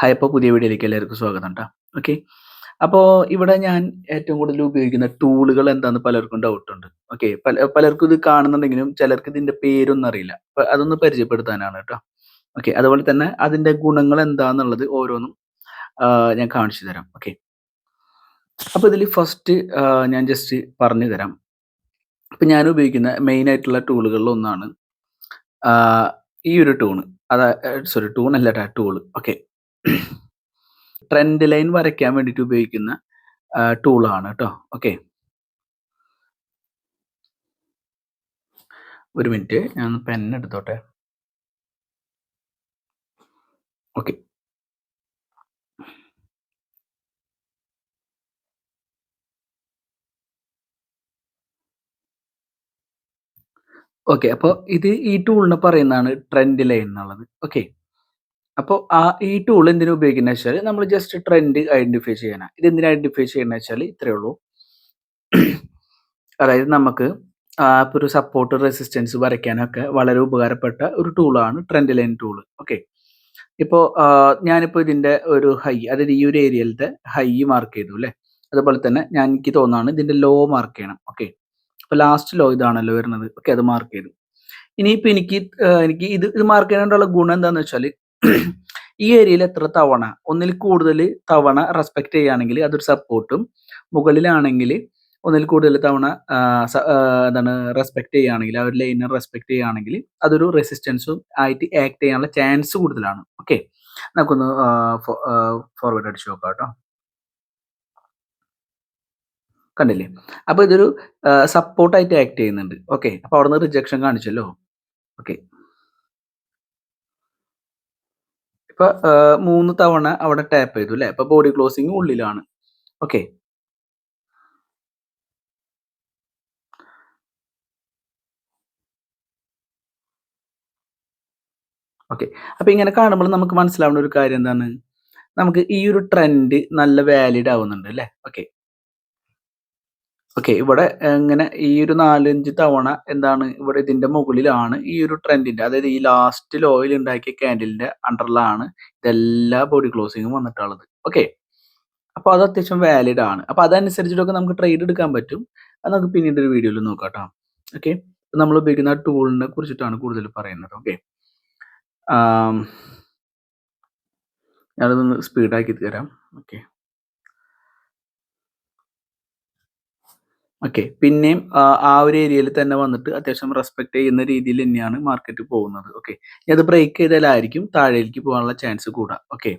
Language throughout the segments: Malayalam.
ഹായ് അപ്പോൾ പുതിയ വീഡിയോയിലേക്ക് എല്ലാവർക്കും സ്വാഗതം കേട്ടോ ഓക്കെ അപ്പോൾ ഇവിടെ ഞാൻ ഏറ്റവും കൂടുതൽ ഉപയോഗിക്കുന്ന ടൂളുകൾ എന്താണെന്ന് പലർക്കും ഡൗട്ട് ഉണ്ട്. ഓക്കെ പല പലർക്കും ഇത് കാണുന്നുണ്ടെങ്കിലും ചിലർക്ക് ഇതിന്റെ പേരൊന്നും അറിയില്ല. അതൊന്ന് പരിചയപ്പെടുത്താനാണ് കേട്ടോ ഓക്കെ അതുപോലെ തന്നെ അതിന്റെ ഗുണങ്ങൾ എന്താന്നുള്ളത് ഓരോന്നും ഞാൻ കാണിച്ചു തരാം. ഓക്കെ അപ്പോൾ ഇതിൽ ഫസ്റ്റ് ഞാൻ ജസ്റ്റ് പറഞ്ഞു തരാം. ഇപ്പം ഞാൻ ഉപയോഗിക്കുന്ന മെയിൻ ആയിട്ടുള്ള ടൂളുകളിൽ ഒന്നാണ് ഈ ഒരു ടൂണ് അതാ സോറി ടൂൺ അല്ല ടൂൾ ഓക്കെ ട്രെൻഡ് ലൈൻ വരയ്ക്കാൻ വേണ്ടിയിട്ട് ഉപയോഗിക്കുന്ന ടൂളാണ് കേട്ടോ ഓക്കെ ഒരു മിനിറ്റ് ഞാൻ പെൻ എടുത്തോട്ടെ. ഓക്കെ ഓക്കെ അപ്പോൾ ഇത് ഈ ടൂളിന് പറയുന്നതാണ് ട്രെൻഡ് ലൈൻ എന്നുള്ളത്. ഓക്കെ അപ്പോൾ ആ ഈ ടൂൾ എന്തിനു ഉപയോഗിക്കുന്നത് വെച്ചാൽ നമ്മൾ ജസ്റ്റ് ട്രെൻഡ് ഐഡന്റിഫൈ ചെയ്യാനാണ് ഇത് എന്തിനാ ഐഡന്റിഫൈ ചെയ്യണമെന്ന് വെച്ചാൽ ഇത്രയേ ഉള്ളൂ. അതായത് നമുക്ക് ആ ഇപ്പൊ ഒരു സപ്പോർട്ട് റെസിസ്റ്റൻസ് വരയ്ക്കാനൊക്കെ വളരെ ഉപകാരപ്പെട്ട ഒരു ടൂളാണ് ട്രെൻഡ് ലൈൻ ടൂൾ ഓക്കെ ഇപ്പോൾ ഞാനിപ്പോൾ ഇതിന്റെ ഒരു ഹൈ അതായത് ഈ ഒരു ഏരിയയിലത്തെ ഹൈ മാർക്ക് ചെയ്തു അല്ലേ? അതുപോലെ തന്നെ ഞാൻ എനിക്ക് തോന്നാണ് ഇതിന്റെ ലോ മാർക്ക് ചെയ്യണം. ഓക്കെ അപ്പോൾ ലാസ്റ്റ് ലോ ഇതാണല്ലോ വരുന്നത്. ഓക്കെ അത് മാർക്ക് ചെയ്തു. ഇനിയിപ്പോൾ എനിക്ക് എനിക്ക് ഇത് ഇത് മാർക്ക് ചെയ്യാനുള്ള ഗുണം എന്താണെന്ന് വെച്ചാൽ ഈ ഏരിയയിൽ എത്ര തവണ? ഒന്നിൽ കൂടുതൽ തവണ റെസ്പെക്ട് ചെയ്യുകയാണെങ്കിൽ അതൊരു സപ്പോർട്ടും മുകളിലാണെങ്കിൽ ഒന്നിൽ കൂടുതൽ തവണ എന്താണ് റെസ്പെക്ട് ചെയ്യുകയാണെങ്കിൽ ആ ഒരു ലൈനെ റെസ്പെക്ട് ചെയ്യുകയാണെങ്കിൽ അതൊരു റെസിസ്റ്റൻസും ആയിട്ട് ആക്ട് ചെയ്യാനുള്ള ചാൻസ് കൂടുതലാണ്. ഓക്കെ നമുക്കൊന്ന് ഫോർവേഡ് അടിച്ചു നോക്കാം കേട്ടോ. കണ്ടില്ലേ? അപ്പൊ ഇതൊരു സപ്പോർട്ടായിട്ട് ആക്ട് ചെയ്യുന്നുണ്ട്. ഓക്കെ അപ്പൊ അവിടെ നിന്ന് റിജക്ഷൻ കാണിച്ചല്ലോ. ഓക്കെ ഇപ്പൊ മൂന്ന് തവണ അവിടെ ടാപ്പ് ചെയ്തു അല്ലെ ഇപ്പൊ ബോഡി ക്ലോസിങ് ഉള്ളിലാണ്. ഓക്കെ ഓക്കെ അപ്പൊ ഇങ്ങനെ കാണുമ്പോൾ നമുക്ക് മനസ്സിലാവുന്ന ഒരു കാര്യം എന്താണ്? നമുക്ക് ഈ ഒരു ട്രെൻഡ് നല്ല വാലിഡ് ആവുന്നുണ്ട് അല്ലെ ഓക്കെ ഓക്കെ ഇവിടെ ഇങ്ങനെ ഈ ഒരു നാലഞ്ച് തവണ എന്താണ് ഇവിടെ ഇതിന്റെ മുകളിലാണ് ഈ ഒരു ട്രെൻഡിന്റെ അതായത് ഈ ലാസ്റ്റ് ലോയിൽ ഉണ്ടാക്കിയ ക്യാൻഡിലിന്റെ അണ്ടറിലാണ് ഇതെല്ലാ ബോഡി ക്ലോസിങ്ങും വന്നിട്ടുള്ളത്. ഓക്കെ അപ്പൊ അത് അത്യാവശ്യം വാലിഡ് ആണ്. അപ്പൊ അതനുസരിച്ചിട്ടൊക്കെ നമുക്ക് ട്രേഡ് എടുക്കാൻ പറ്റും. അത് നമുക്ക് പിന്നീട് ഒരു വീഡിയോയിൽ നോക്കാം കേട്ടോ ഓക്കെ നമ്മൾ ഉപയോഗിക്കുന്ന ടൂളിനെ കുറിച്ചിട്ടാണ് കൂടുതൽ പറയുന്നത്. ഓക്കെ ഞാനതൊന്ന് സ്പീഡാക്കി തരാം. ഓക്കെ ഓക്കെ പിന്നെയും ആ ഒരു ഏരിയയിൽ തന്നെ വന്നിട്ട് അത്യാവശ്യം റെസ്പെക്ട് ചെയ്യുന്ന രീതിയിൽ തന്നെയാണ് മാർക്കറ്റ് പോകുന്നത്. ഓക്കെ അത് ബ്രേക്ക് ചെയ്താലായിരിക്കും താഴേക്ക് പോകാനുള്ള ചാൻസ് കൂടാ ഓക്കെ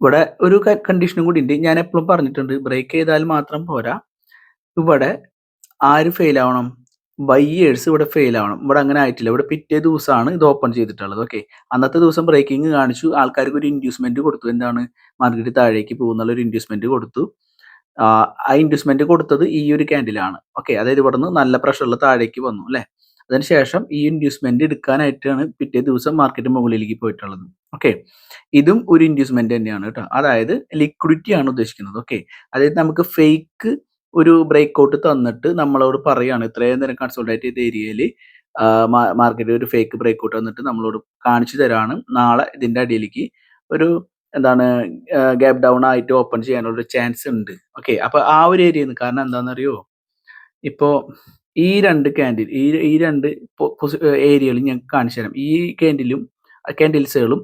ഇവിടെ ഒരു കണ്ടീഷനും കൂടി ഉണ്ട് ഞാൻ എപ്പോഴും പറഞ്ഞിട്ടുണ്ട് ബ്രേക്ക് ചെയ്താൽ മാത്രം പോരാ. ഇവിടെ ആര് ഫെയിൽ ആവണം? ബയ്യേഴ്സ് ഇവിടെ ഫെയിൽ ആവണം. ഇവിടെ അങ്ങനെ ആയിട്ടില്ല. ഇവിടെ പിറ്റേ ദിവസമാണ് ഇത് ഓപ്പൺ ചെയ്തിട്ടുള്ളത്. ഓക്കെ അന്നത്തെ ദിവസം ബ്രേക്കിംഗ് കാണിച്ചു. ആൾക്കാർക്ക് ഒരു ഇൻഡ്യൂസ്മെന്റ് കൊടുത്തു. എന്താണ്? മാർക്കറ്റ് താഴേക്ക് പോകുന്നുള്ള ഒരു ഇൻഡ്യൂസ്മെന്റ് കൊടുത്തു. ആ ഇൻഡ്യൂസ്മെന്റ് കൊടുത്തത് ഈ ഒരു ക്യാൻഡിലാണ് ഓക്കെ അതായത് ഇവിടെ നിന്ന് നല്ല പ്രഷറിൽ താഴേക്ക് വന്നു അല്ലെ? അതിനുശേഷം ഈ ഇൻഡ്യൂസ്മെന്റ് എടുക്കാനായിട്ടാണ് പിറ്റേ ദിവസം മാർക്കറ്റ് മുകളിലേക്ക് പോയിട്ടുള്ളത്. ഓക്കെ ഇതും ഒരു ഇൻഡ്യൂസ്മെന്റ് തന്നെയാണ് കേട്ടോ. അതായത് ലിക്വിഡിറ്റി ആണ് ഉദ്ദേശിക്കുന്നത്. ഓക്കെ അതായത് നമുക്ക് ഫേക്ക് ഒരു ബ്രേക്ക് ഔട്ട് തന്നിട്ട് നമ്മളോട് പറയാണ് ഇത്രയും നേരം കൺസോൾട്ടേറ്റ് ചെയ്ത ഏരിയയിൽ മാർക്കറ്റ് ഒരു ഫേക്ക് ബ്രേക്ക് ഔട്ട് തന്നിട്ട് നമ്മളോട് കാണിച്ചു തരാണ്. നാളെ ഇതിന്റെ അടിയിലേക്ക് ഒരു എന്താണ് ഗ്യാപ് ഡൗൺ ആയിട്ട് ഓപ്പൺ ചെയ്യാനുള്ള ചാൻസ് ഉണ്ട്. ഓക്കെ അപ്പൊ ആ ഒരു ഏരിയയിൽ നിന്ന് കാരണം എന്താണെന്നറിയോ ഇപ്പോ ഈ രണ്ട് ക്യാൻഡിൽ ഈ ഈ രണ്ട് ഏരിയകൾ ഞാൻ കാണിച്ചു തരാം. ഈ ക്യാൻഡിലും ക്യാൻഡിൽസുകളും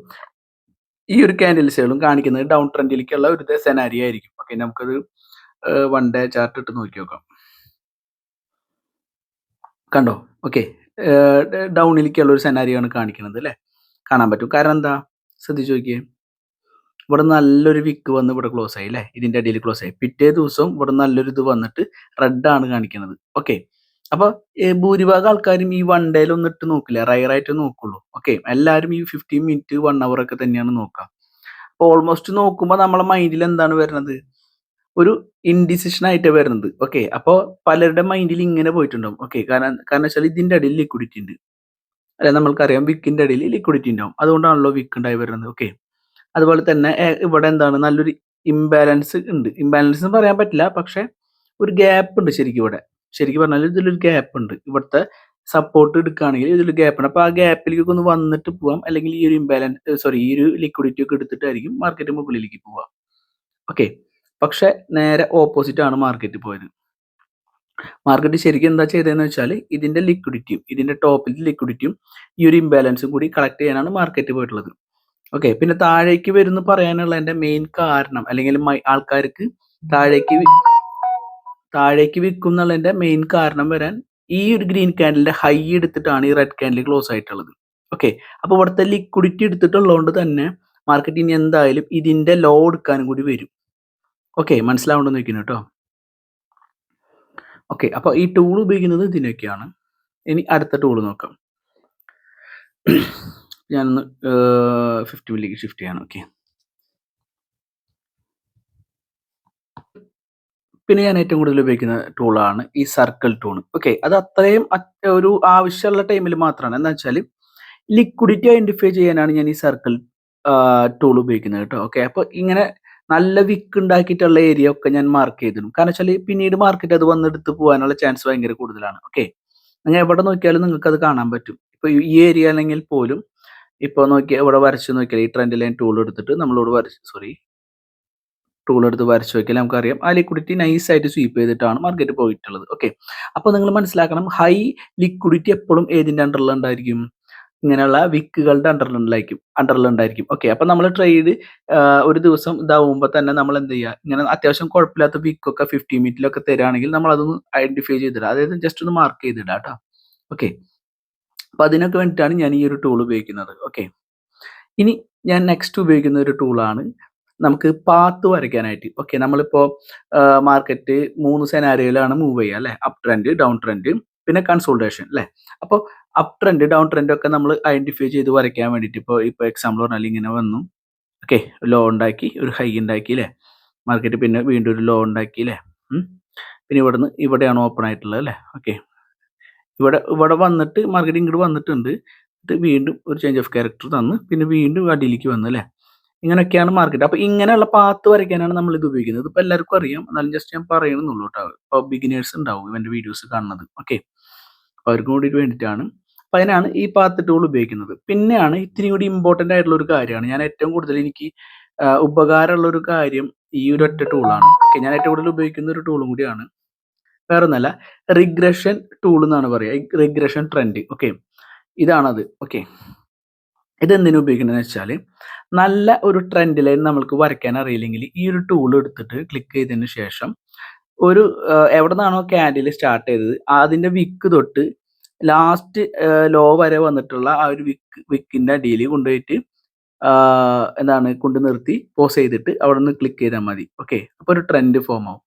ഈ ഒരു ക്യാൻഡിൽസുകളും കാണിക്കുന്നത് ഡൗൺ ട്രെൻഡിലേക്കുള്ള ഒരു സെനാരി ആയിരിക്കും. ഓക്കെ നമുക്കത് വൺ ഡേ ചാർട്ട് ഇട്ട് നോക്കി നോക്കാം. കണ്ടോ? ഓക്കെ ഡൗണിലേക്കുള്ള ഒരു സെനാരിയാണ് കാണിക്കുന്നത് അല്ലേ? കാണാൻ പറ്റും. കാരണം എന്താ? ശ്രദ്ധിച്ചു നോക്കിയേ. ഇവിടെ നല്ലൊരു വിക്ക് വന്ന് ഇവിടെ ക്ലോസ് ആയി അല്ലേ ഇതിന്റെ അടിയിൽ ക്ലോസ് ആയി. പിറ്റേ ദിവസം ഇവിടെ നല്ലൊരു ഇത് വന്നിട്ട് റെഡ് ആണ് കാണിക്കുന്നത്. ഓക്കെ അപ്പൊ ഏ, ഭൂരിഭാഗം ആൾക്കാരും ഈ വൺ ഡേയിൽ ഒന്നും ഇട്ട് നോക്കില്ല? റയറായിട്ട് നോക്കുള്ളൂ. ഓക്കെ എല്ലാവരും ഈ ഫിഫ്റ്റീൻ മിനിറ്റ് വൺ അവർ ഒക്കെ തന്നെയാണ് നോക്കുക അപ്പൊ ഓൾമോസ്റ്റ് നോക്കുമ്പോൾ നമ്മളെ മൈൻഡിൽ എന്താണ് വരുന്നത്? ഒരു ഇൻഡിസിഷൻ ആയിട്ട് വരുന്നത്. ഓക്കെ അപ്പോൾ പലരുടെ മൈൻഡിൽ ഇങ്ങനെ പോയിട്ടുണ്ടാവും. ഓക്കെ കാരണം കാരണം വെച്ചാൽ ഇതിന്റെ അടിയിൽ ലിക്വിഡിറ്റി ഉണ്ട്. അല്ലെ നമ്മൾക്കറിയാം വിക്കിന്റെ അടിയിൽ ലിക്വിഡിറ്റി ഉണ്ടാവും. അതുകൊണ്ടാണല്ലോ വിക്ക് ഉണ്ടായി വരുന്നത്. ഓക്കെ അതുപോലെ തന്നെ ഇവിടെ എന്താണ് നല്ലൊരു ഇംബാലൻസ് ഉണ്ട്. ഇംബാലൻസ് എന്ന് പറയാൻ പറ്റില്ല പക്ഷെ ഒരു ഗ്യാപ്പ് ഉണ്ട് ശരിക്കും ഇവിടെ. ശരിക്കും പറഞ്ഞാൽ ഇതിലൊരു ഗ്യാപ്പ് ഉണ്ട്. ഇവിടുത്തെ സപ്പോർട്ട് എടുക്കുകയാണെങ്കിൽ ഇതിൽ ഉണ്ട്. അപ്പോൾ ആ ഗ്യാപ്പിലേക്ക് ഒന്ന് വന്നിട്ട് പോവാം. അല്ലെങ്കിൽ ഈ ഒരു ഇംബാലൻസ് സോറി ഈ ഒരു ലിക്വിഡിറ്റി ഒക്കെ എടുത്തിട്ടായിരിക്കും മാർക്കറ്റ് മുകളിലേക്ക് പോവാം. ഓക്കെ പക്ഷെ നേരെ ഓപ്പോസിറ്റ് ആണ് മാർക്കറ്റ് പോയത്. മാർക്കറ്റ് ശരിക്കും എന്താ ചെയ്തതെന്ന് വെച്ചാൽ ഇതിന്റെ ലിക്വിഡിറ്റിയും ഇതിന്റെ ടോപ്പിൽ ലിക്വിഡിറ്റിയും ഈ ഒരു ഇംബാലൻസും കൂടി കളക്ട് ചെയ്യാനാണ് മാർക്കറ്റ് പോയിട്ടുള്ളത്. ഓക്കെ പിന്നെ താഴേക്ക് വരുന്ന പറയാനുള്ള എന്റെ മെയിൻ കാരണം അല്ലെങ്കിൽ ആൾക്കാർക്ക് താഴേക്ക് താഴേക്ക് വിൽക്കും എന്നുള്ളതിന്റെ മെയിൻ കാരണം വരാൻ ഈ ഒരു ഗ്രീൻ ക്യാൻഡലിന്റെ ഹൈ എടുത്തിട്ടാണ് ഈ റെഡ് ക്യാൻഡിൽ ക്ലോസ് ആയിട്ടുള്ളത്. ഓക്കെ അപ്പോൾ ഇവിടുത്തെ ലിക്വിഡിറ്റി എടുത്തിട്ടുള്ളതുകൊണ്ട് തന്നെ മാർക്കറ്റ് ഇനി എന്തായാലും ഇതിന്റെ ലോ എടുക്കാനും കൂടി വരും. ഓക്കെ മനസ്സിലാവുണ്ടെന്ന് വെക്കുന്നു കേട്ടോ. ഓക്കെ അപ്പോൾ ഈ ടൂൾ ഉപയോഗിക്കുന്നത് ഇതിനൊക്കെയാണ്. ഇനി അടുത്ത ടൂൾ നോക്കാം. ഞാനൊന്ന് ഫിഫ്റ്റി മില്ലിക്ക് ഷിഫ്റ്റ് ചെയ്യാൻ ഓക്കെ പിന്നെ ഞാൻ ഏറ്റവും കൂടുതൽ ഉപയോഗിക്കുന്ന ടൂളാണ് ഈ സർക്കിൾ ടൂൺ ഓക്കെ അത് അത്രയും ഒരു ആവശ്യമുള്ള ടൈമിൽ മാത്രമാണ്. എന്താ വെച്ചാൽ ലിക്വിഡിറ്റി ഐഡന്റിഫൈ ചെയ്യാനാണ് ഞാൻ ഈ സർക്കിൾ ടൂൾ ഉപയോഗിക്കുന്നത് കേട്ടോ ഓക്കെ അപ്പോൾ ഇങ്ങനെ നല്ല വിക്ക് ഉണ്ടാക്കിയിട്ടുള്ള ഏരിയ ഒക്കെ ഞാൻ മാർക്ക് ചെയ്തിടും. കാരണം വെച്ചാൽ പിന്നീട് മാർക്കറ്റ് അത് വന്നെടുത്ത് പോകാനുള്ള ചാൻസ് ഭയങ്കര കൂടുതലാണ്. ഓക്കെ നിങ്ങൾ എവിടെ നോക്കിയാലും നിങ്ങൾക്ക് അത് കാണാൻ പറ്റും. ഇപ്പൊ ഈ ഏരിയ അല്ലെങ്കിൽ പോലും ഇപ്പോൾ നോക്കിയാൽ ഇവിടെ വരച്ച് നോക്കിയാൽ ഈ ട്രെൻഡ് ലൈൻ ടൂൾ എടുത്തിട്ട് നമ്മളോട് വരച്ച് സോറി ടൂൾ എടുത്ത് വരച്ച് നോക്കിയാൽ നമുക്കറിയാം. ആ ലിക്വിഡിറ്റി നൈസ് ആയിട്ട് സ്വീപ്പ് ചെയ്തിട്ടാണ് മാർക്കറ്റ് പോയിട്ടുള്ളത്. ഓക്കെ അപ്പോൾ നിങ്ങൾ മനസ്സിലാക്കണം ഹൈ ലിക്വിഡിറ്റി എപ്പോഴും ഏതിന്റെ അണ്ടറിൽ ഉണ്ടായിരിക്കും? ഇങ്ങനെയുള്ള വിക്കുകളുടെ അണ്ടറിലുണ്ടായിരിക്കും അണ്ടറിലുണ്ടായിരിക്കും ഓക്കെ അപ്പൊ നമ്മൾ ട്രേഡ് ഒരു ദിവസം ഇതാവുമ്പോൾ തന്നെ നമ്മൾ എന്ത് ചെയ്യുക? ഇങ്ങനെ അത്യാവശ്യം കുഴപ്പമില്ലാത്ത വിക്കൊക്കെ ഫിഫ്റ്റി മിനിറ്റിലൊക്കെ തരാണെങ്കിൽ നമ്മൾ അതൊന്ന് ഐഡന്റിഫൈ ചെയ്തിടുക. അതായത് ജസ്റ്റ് ഒന്ന് മാർക്ക് ചെയ്തിടുക കേട്ടോ ഓക്കെ അപ്പൊ അതിനൊക്കെ വേണ്ടിയിട്ടാണ് ഞാൻ ഈ ഒരു ടൂൾ ഉപയോഗിക്കുന്നത്. ഓക്കെ ഇനി ഞാൻ നെക്സ്റ്റ് ഉപയോഗിക്കുന്ന ഒരു ടൂളാണ് നമുക്ക് പാത്ത് വരയ്ക്കാനായിട്ട്. ഓക്കെ നമ്മളിപ്പോ മാർക്കറ്റ് മൂന്ന് സെനാരിയോയിലാണ് മൂവ് ചെയ്യുക അല്ലേ? അപ് ട്രെൻഡ് ഡൗൺ ട്രെൻഡ് പിന്നെ കൺസോൾട്ടേഷൻ അല്ലെ? അപ്പോൾ അപ് ട്രെൻഡ് ഡൗൺ ട്രെൻഡ് ഒക്കെ നമ്മൾ ഐഡന്റിഫൈ ചെയ്ത് വരയ്ക്കാൻ വേണ്ടിയിട്ട് ഇപ്പോൾ ഇപ്പോൾ എക്സാമ്പിൾ പറഞ്ഞാൽ ഇങ്ങനെ വന്നു. ഓക്കെ ലോ ഉണ്ടാക്കി ഒരു ഹൈ ഉണ്ടാക്കി അല്ലേ? മാർക്കറ്റ് പിന്നെ വീണ്ടും ഒരു ലോ ഉണ്ടാക്കി അല്ലേ? പിന്നെ ഇവിടുന്ന് ഇവിടെയാണ് ഓപ്പൺ ആയിട്ടുള്ളത് അല്ലേ? ഓക്കെ ഇവിടെ ഇവിടെ വന്നിട്ട് മാർക്കറ്റ് ഇങ്ങോട്ട് വന്നിട്ടുണ്ട്. വീണ്ടും ഒരു ചേഞ്ച് ഓഫ് ക്യാരക്ടർ തന്ന്. പിന്നെ വീണ്ടും അടിയിലേക്ക് വന്നു അല്ലേ? ഇങ്ങനെയൊക്കെയാണ് മാർക്കറ്റ് അപ്പൊ ഇങ്ങനെയുള്ള പാത്ത് വരയ്ക്കാനാണ് നമ്മൾ ഇത് ഉപയോഗിക്കുന്നത്. ഇതിപ്പോ എല്ലാവർക്കും അറിയാം. എന്നാലും ജസ്റ്റ് ഞാൻ പറയണമെന്നുള്ളൂ കേട്ടോ. ഇപ്പൊ ബിഗിനേഴ്സ് ഉണ്ടാവും ഇവന്റെ വീഡിയോസ് കാണുന്നത്. ഓക്കെ അപ്പൊ അവർക്കും കൂടി വേണ്ടിയിട്ടാണ്. അപ്പം അതിനാണ് ഈ പാത്ത് ടൂൾ ഉപയോഗിക്കുന്നത്. പിന്നെയാണ് ഇത്തിരി കൂടി ഇമ്പോർട്ടന്റ് ആയിട്ടുള്ള ഒരു കാര്യമാണ്. ഞാൻ ഏറ്റവും കൂടുതൽ എനിക്ക് ഉപകാരമുള്ള ഒരു കാര്യം ഈ ഒരു ഒറ്റ ടൂളാണ് ഓക്കെ ഞാൻ ഏറ്റവും കൂടുതൽ ഉപയോഗിക്കുന്ന ഒരു ടൂളും കൂടിയാണ് വേറെ ഒന്നല്ല റിഗ്രഷൻ ടൂൾ എന്നാണ് പറയുക റിഗ്രഷൻ ട്രെൻഡ് ഓക്കെ ഇതാണത്. ഓക്കെ ഇതെന്തിനു ഉപയോഗിക്കുന്നത് വെച്ചാൽ നല്ല ഒരു ട്രെൻഡ് ലൈൻ നമ്മൾക്ക് വരയ്ക്കാൻ അറിയില്ലെങ്കിൽ ഈ ഒരു ടൂൾ എടുത്തിട്ട് ക്ലിക്ക് ചെയ്തതിന് ശേഷം ഒരു എവിടെ നിന്നാണോ ക്യാൻഡിൽ സ്റ്റാർട്ട് ചെയ്തത് അതിന്റെ വിക്ക് തൊട്ട് ലാസ്റ്റ് ലോ വരെ വന്നിട്ടുള്ള ആ ഒരു വിക്ക് വിക്കിന്റെ അടിയിൽ കൊണ്ടുപോയിട്ട് എന്താണ് കൊണ്ട് നിർത്തി പോസ് ചെയ്തിട്ട് അവിടെ നിന്ന് ക്ലിക്ക് ചെയ്താൽ മതി. ഓക്കെ അപ്പോൾ ഒരു ട്രെൻഡ് ഫോം ആവും.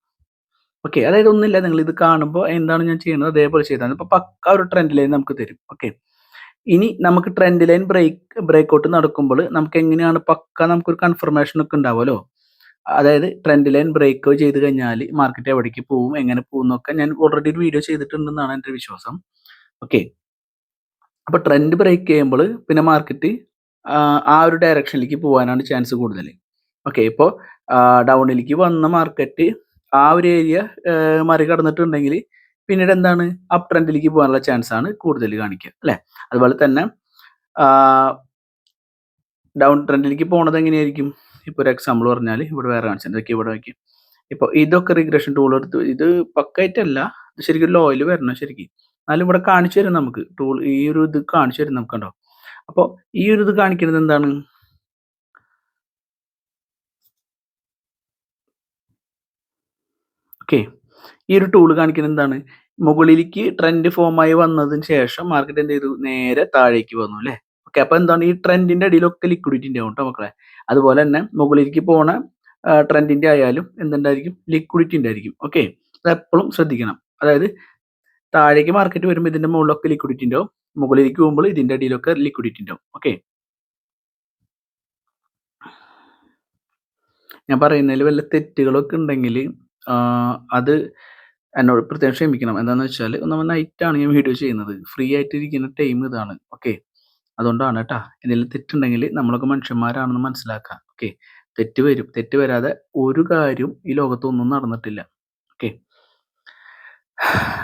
ഓക്കെ അതായത് ഒന്നുമില്ല. നിങ്ങൾ ഇത് കാണുമ്പോൾ എന്താണ് ഞാൻ ചെയ്യുന്നത്? അതേപോലെ ചെയ്താൽ. അപ്പോൾ പക്ക ഒരു ട്രെൻഡ് ലൈൻ നമുക്ക് തരും. ഓക്കെ ഇനി നമുക്ക് trend line break break out നടക്കുമ്പോൾ നമുക്ക് എങ്ങനെയാണ് പക്ക നമുക്കൊരു കൺഫർമേഷൻ ഒക്കെ ഉണ്ടാവുമല്ലോ? അതായത് ട്രെൻഡ് ലൈൻ ബ്രേക്ക് ചെയ്ത് കഴിഞ്ഞാൽ മാർക്കറ്റ് എവിടേക്ക് പോകും എങ്ങനെ പോകും എന്നൊക്കെ ഞാൻ ഓൾറെഡി ഒരു വീഡിയോ ചെയ്തിട്ടുണ്ടെന്നാണ് എന്റെ വിശ്വാസം. ഓക്കെ അപ്പോൾ ട്രെൻഡ് ബ്രേക്ക് ചെയ്യുമ്പോൾ പിന്നെ മാർക്കറ്റ് ആ ഒരു ഡയറക്ഷനിലേക്ക് പോകാനാണ് ചാൻസ് കൂടുതൽ. ഓക്കെ ഇപ്പോൾ ഡൗണിലേക്ക് വന്ന മാർക്കറ്റ് ആ ഒരു ഏരിയ മറികടന്നിട്ടുണ്ടെങ്കിൽ പിന്നീട് എന്താണ്? അപ് ട്രെൻഡിലേക്ക് പോകാനുള്ള ചാൻസ് ആണ് കൂടുതൽ കാണിക്കുക അല്ലെ? അതുപോലെ തന്നെ ഡൗൺ ട്രെൻഡിലേക്ക് പോണത് എങ്ങനെയായിരിക്കും? ഇപ്പോൾ ഒരു എക്സാമ്പിൾ പറഞ്ഞാൽ ഇവിടെ വേറെ കാണിച്ചു ഇതൊക്കെ ഇവിടെ നോക്കി. ഇപ്പോൾ ഇതൊക്കെ റിഗ്രഷൻ ടൂൾ എടുത്ത് ഇത് പക്കായിട്ടല്ല ശരിക്കും ലോയിൽ വരണം ശരിക്കും. എന്നാലും ഇവിടെ കാണിച്ചു തരും നമുക്ക്. ടൂൾ ഈ ഒരു ഇത് കാണിച്ചു തരും നമുക്ക് കണ്ടോ അപ്പോൾ ഈ ഒരു ഇത് കാണിക്കുന്നത് എന്താണ്? ഓക്കെ ഈ ഒരു ടൂൾ കാണിക്കുന്നത് എന്താണ്? മുകളിലേക്ക് ട്രെൻഡ് ഫോം ആയി വന്നതിന് ശേഷം മാർക്കറ്റ് എന്ത് ചെയ്തു നേരെ താഴേക്ക് വന്നു അല്ലേ? ഓക്കെ അപ്പൊ എന്താണ്? ഈ ട്രെൻഡിന്റെ അടിയിലൊക്കെ ലിക്വിഡിറ്റി ഉണ്ടാവും കേട്ടോ മക്കളെ. അതുപോലെ തന്നെ മുകളിലേക്ക് പോണ ട്രെൻഡിന്റെ ആയാലും എന്തുണ്ടായിരിക്കും? ലിക്വിഡിറ്റി ഉണ്ടായിരിക്കും. ഓക്കെ അത് എപ്പോഴും ശ്രദ്ധിക്കണം. അതായത് താഴേക്ക് മാർക്കറ്റ് വരുമ്പോൾ ഇതിന്റെ മുകളിലൊക്കെ ലിക്വിഡിറ്റി ഉണ്ടാവും മുകളിലേക്ക് പോകുമ്പോൾ ഇതിന്റെ അടിയിലൊക്കെ ലിക്വിഡിറ്റി ഉണ്ടാവും ഓക്കെ ഞാൻ പറയുന്നതിൽ വല്ല തെറ്റുകളൊക്കെ ഉണ്ടെങ്കിൽ അത് എന്നോട് പ്രത്യേകം ക്ഷമിക്കണം. എന്താന്ന് വെച്ചാൽ നമ്മൾ നൈറ്റാണ് ഞാൻ വീഡിയോ ചെയ്യുന്നത്. ഫ്രീ ആയിട്ട് ഇരിക്കുന്ന ടൈം ഇതാണ്. ഓക്കെ അതുകൊണ്ടാണ് കേട്ടാ എന്തെങ്കിലും തെറ്റുണ്ടെങ്കിൽ നമ്മളൊക്കെ മനുഷ്യന്മാരാണെന്ന് മനസ്സിലാക്കാം ഓക്കെ തെറ്റ് വരും. തെറ്റ് വരാതെ ഒരു കാര്യവും ഈ ലോകത്തൊന്നും നടന്നിട്ടില്ല. ഓക്കെ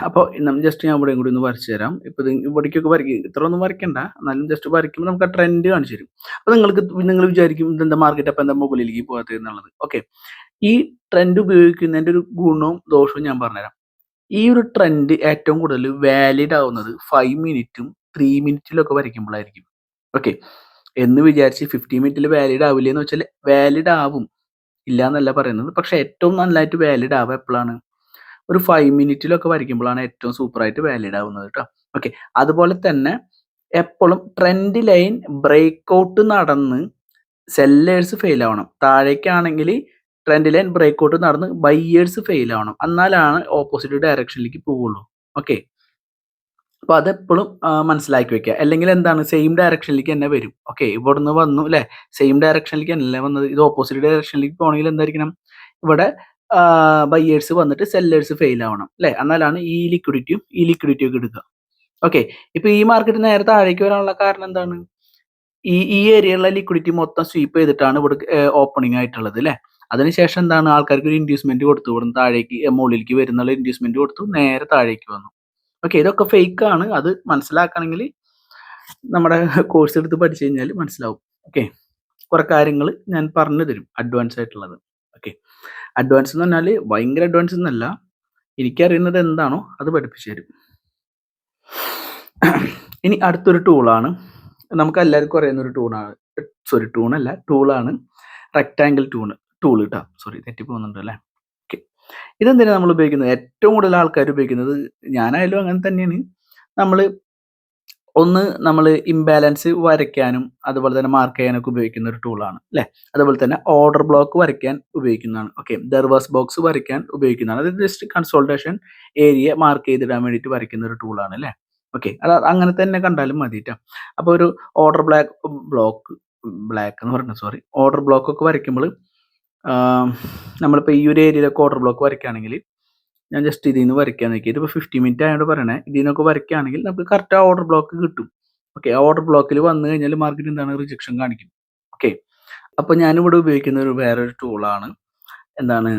അപ്പോൾ ജസ്റ്റ് ഞാൻ ഇവിടെയും കൂടി ഒന്ന് വരച്ചു തരാം. ഇപ്പോൾ ഇവിടേക്കൊക്കെ വരയ്ക്കും. ഇത്ര ഒന്നും വരയ്ക്കണ്ട. എന്നാലും ജസ്റ്റ് വരയ്ക്കുമ്പോൾ നമുക്ക് ആ ട്രെൻഡ് കാണിച്ചു തരും. അപ്പോൾ നിങ്ങൾക്ക് നിങ്ങൾ വിചാരിക്കും ഇതെന്താ മാർക്കറ്റ് അപ്പം എന്താ മുകളിലേക്ക് പോകാത്തത് എന്നുള്ളത്. ഓക്കെ ഈ ട്രെൻഡ് ഉപയോഗിക്കുന്നതിന്റെ ഒരു ഗുണവും ദോഷവും ഞാൻ പറഞ്ഞുതരാം. ഈ ഒരു ട്രെൻഡ് ഏറ്റവും കൂടുതൽ വാലിഡ് ആവുന്നത് ഫൈവ് മിനിറ്റും ത്രീ മിനിറ്റിലൊക്കെ വരയ്ക്കുമ്പോഴായിരിക്കും ഓക്കെ എന്ന് വിചാരിച്ച് ഫിഫ്റ്റി മിനിറ്റിൽ വാലിഡ് ആവില്ല എന്ന് വെച്ചാൽ വാലിഡ് ആവും. ഇല്ല എന്നല്ല പറയുന്നത്. പക്ഷെ ഏറ്റവും നല്ലതായിട്ട് വാലിഡ് ആവുക എപ്പോഴാണ് ഒരു ഫൈവ് മിനിറ്റിലൊക്കെ വരയ്ക്കുമ്പോഴാണ് ഏറ്റവും സൂപ്പറായിട്ട് വാലിഡ് ആവുന്നത് കേട്ടോ ഓക്കെ അതുപോലെ തന്നെ എപ്പോഴും ട്രെൻഡ് ലൈൻ ബ്രേക്ക് ഔട്ട് നടന്ന് സെല്ലേഴ്സ് ഫെയിൽ ആവണം. താഴേക്കാണെങ്കിൽ ട്രെൻഡ് ലൈൻ ബ്രേക്ക് ഔട്ട് നടന്ന് ബയ്യേഴ്സ് ഫെയിൽ ആവണം. എന്നാലാണ് ഓപ്പോസിറ്റ് ഡയറക്ഷനിലേക്ക് പോവുള്ളൂ. ഓക്കെ അപ്പോൾ അതെപ്പോഴും മനസ്സിലാക്കി വെക്കുക. അല്ലെങ്കിൽ എന്താണ് സെയിം ഡയറക്ഷനിലേക്ക് തന്നെ വരും. ഓക്കെ ഇവിടുന്ന് വന്നു അല്ലേ സെയിം ഡയറക്ഷനിലേക്ക് തന്നെ വന്നത്? ഇത് ഓപ്പോസിറ്റ് ഡയറക്ഷനിലേക്ക് പോകണമെങ്കിൽ എന്തായിരിക്കണം? ഇവിടെ ബയ്യേഴ്സ് വന്നിട്ട് സെല്ലേഴ്സ് ഫെയിൽ ആവണം അല്ലേ എന്നാലാണ് ഈ ലിക്വിഡിറ്റിയും ഈ ലിക്വിഡിറ്റിയും ഒക്കെ എടുക്കുക. ഓക്കെ ഇപ്പൊ ഈ മാർക്കറ്റ് നേരെ താഴേക്ക് വരാനുള്ള കാരണം എന്താണ്? ഈ ഈ ഏരിയയിലുള്ള ലിക്വിഡിറ്റി മൊത്തം സ്വീപ്പ് ചെയ്തിട്ടാണ് ഇവിടെ ഓപ്പണിംഗ് ആയിട്ടുള്ളത് അല്ലേ അതിനുശേഷം എന്താണ്? ആൾക്കാർക്ക് ഒരു ഇൻഡ്യൂസ്മെന്റ് കൊടുത്തു. ഇവിടുന്ന് താഴേക്ക് മുകളിലേക്ക് വരുന്നുള്ള ഇൻഡ്യൂസ്മെന്റ് കൊടുത്തു. നേരെ താഴേക്ക് വന്നു. ഓക്കെ ഇതൊക്കെ ഫേക്ക് ആണ്. അത് മനസ്സിലാക്കണമെങ്കിൽ നമ്മുടെ കോഴ്സ് എടുത്ത് പഠിച്ചു കഴിഞ്ഞാൽ മനസ്സിലാവും. ഓക്കെ കുറെ കാര്യങ്ങൾ ഞാൻ പറഞ്ഞു തരും. അഡ്വാൻസ് ആയിട്ടുള്ളത്. ഓക്കെ അഡ്വാൻസ് എന്ന് പറഞ്ഞാൽ ഭയങ്കര അഡ്വാൻസ് എന്നല്ല. എനിക്കറിയുന്നത് എന്താണോ അത് പഠിപ്പിച്ചു തരും. ഇനി അടുത്തൊരു ടൂളാണ് നമുക്ക് എല്ലാവർക്കും അറിയുന്ന ഒരു ടൂണാണ് സോറി ടൂണല്ല ടൂളാണ് റെക്റ്റാങ്കിൾ ടൂണ് ടൂൾ കേട്ടോ സോറി തെറ്റിപ്പോകുന്നുണ്ട് അല്ലേ ഓക്കെ ഇതെന്തിനാണ് നമ്മൾ ഉപയോഗിക്കുന്നത്? ഏറ്റവും കൂടുതൽ ആൾക്കാർ ഉപയോഗിക്കുന്നത് ഞാനായാലും അങ്ങനെ തന്നെയാണ്. നമ്മൾ ഒന്ന് നമ്മൾ ഇംബാലൻസ് വരയ്ക്കാനും അതുപോലെ തന്നെ മാർക്ക് ചെയ്യാനൊക്കെ ഉപയോഗിക്കുന്ന ഒരു ടൂളാണ് അല്ലേ? അതുപോലെ തന്നെ ഓർഡർ ബ്ലോക്ക് വരയ്ക്കാൻ ഉപയോഗിക്കുന്നതാണ്. ഓക്കെ ദർവാസ് ബോക്സ് വരയ്ക്കാൻ ഉപയോഗിക്കുന്നതാണ്. അത് ജസ്റ്റ് കൺസോൾട്ടേഷൻ ഏരിയ മാർക്ക് ചെയ്തിടാൻ വേണ്ടിയിട്ട് വരയ്ക്കുന്ന ഒരു ടൂളാണ് അല്ലേ? ഓക്കെ അത് അങ്ങനെ തന്നെ കണ്ടാലും മതിട്ടോ അപ്പോൾ ഒരു ഓർഡർ ബ്ലാക്ക് ബ്ലോക്ക് ബ്ലാക്ക് എന്ന് പറയുന്നത് സോറി ഓർഡർ ബ്ലോക്ക് ഒക്കെ വരയ്ക്കുമ്പോൾ നമ്മളിപ്പോൾ ഈ ഒരു ഏരിയയിലെ ഓർഡർ ബ്ലോക്ക് വരയ്ക്കുകയാണെങ്കിൽ ഞാൻ ജസ്റ്റ് ഇതിൽ നിന്ന് വരയ്ക്കാൻ നോക്കി. ഇതിപ്പോൾ ഫിഫ്റ്റി മിനിറ്റ് ആയതുകൊണ്ട് പറയണേ. ഇതിൽ നിന്നൊക്കെ വരയ്ക്കുകയാണെങ്കിൽ നമുക്ക് കറക്റ്റ് ആ ഓർഡർ ബ്ലോക്ക് കിട്ടും. ഓക്കെ ആ ഓർഡർ ബ്ലോക്കിൽ വന്നു കഴിഞ്ഞാൽ മാർക്കറ്റ് എന്താണ് റിജക്ഷൻ കാണിക്കും. ഓക്കെ അപ്പോൾ ഞാനിവിടെ ഉപയോഗിക്കുന്ന ഒരു വേറൊരു ടൂളാണ് എന്താണ്?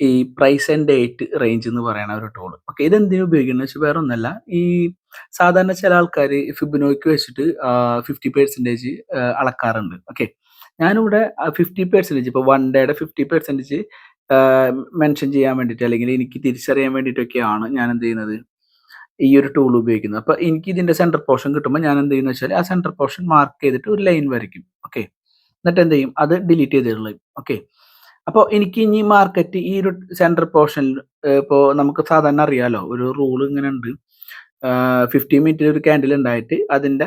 ഈ പ്രൈസ് ആൻഡ് ഡേറ്റ് റേഞ്ച് എന്ന് പറയുന്ന ഒരു ടൂൾ ഓക്കെ ഇത് എന്തിനു ഉപയോഗിക്കുന്നത് വെച്ചാൽ വേറെ ഒന്നല്ല ഈ സാധാരണ ചില ആൾക്കാർ ഫിബിനോയ്ക്ക് വെച്ചിട്ട് ഫിഫ്റ്റി പെർസെന്റേജ് അളക്കാറുണ്ട്. ഓക്കെ ഞാനിവിടെ ഫിഫ്റ്റി പെർസെന്റേജ് ഇപ്പോൾ വൺ ഡേയുടെ ഫിഫ്റ്റി പെർസെന്റേജ് മെൻഷൻ ചെയ്യാൻ വേണ്ടിയിട്ട് അല്ലെങ്കിൽ എനിക്ക് തിരിച്ചറിയാൻ വേണ്ടിയിട്ടൊക്കെയാണ് ഞാൻ എന്ത് ചെയ്യുന്നത് ഈ ഒരു ടൂൾ ഉപയോഗിക്കുന്നത്. അപ്പോൾ എനിക്ക് ഇതിന്റെ സെന്റർ പോർഷൻ കിട്ടുമ്പോൾ ഞാൻ എന്ത് ചെയ്യുന്നത് വെച്ചാൽ ആ സെന്റർ പോർഷൻ മാർക്ക് ചെയ്തിട്ട് ഒരു ലൈൻ വരയ്ക്കും. ഓക്കെ എന്നിട്ട് എന്ത് ചെയ്യും? അത് ഡിലീറ്റ് ചെയ്തിട്ടുള്ള ഓക്കെ അപ്പോൾ എനിക്ക് ഇനി മാർക്കറ്റ് ഈ ഒരു സെന്റർ പോർഷൻ ഇപ്പോൾ നമുക്ക് സാധാരണ അറിയാലോ ഒരു റൂൾ ഇങ്ങനെ ഉണ്ട്. ഫിഫ്റ്റി മിനിറ്റിൽ ഒരു ക്യാൻഡിൽ ഉണ്ടായിട്ട് അതിന്റെ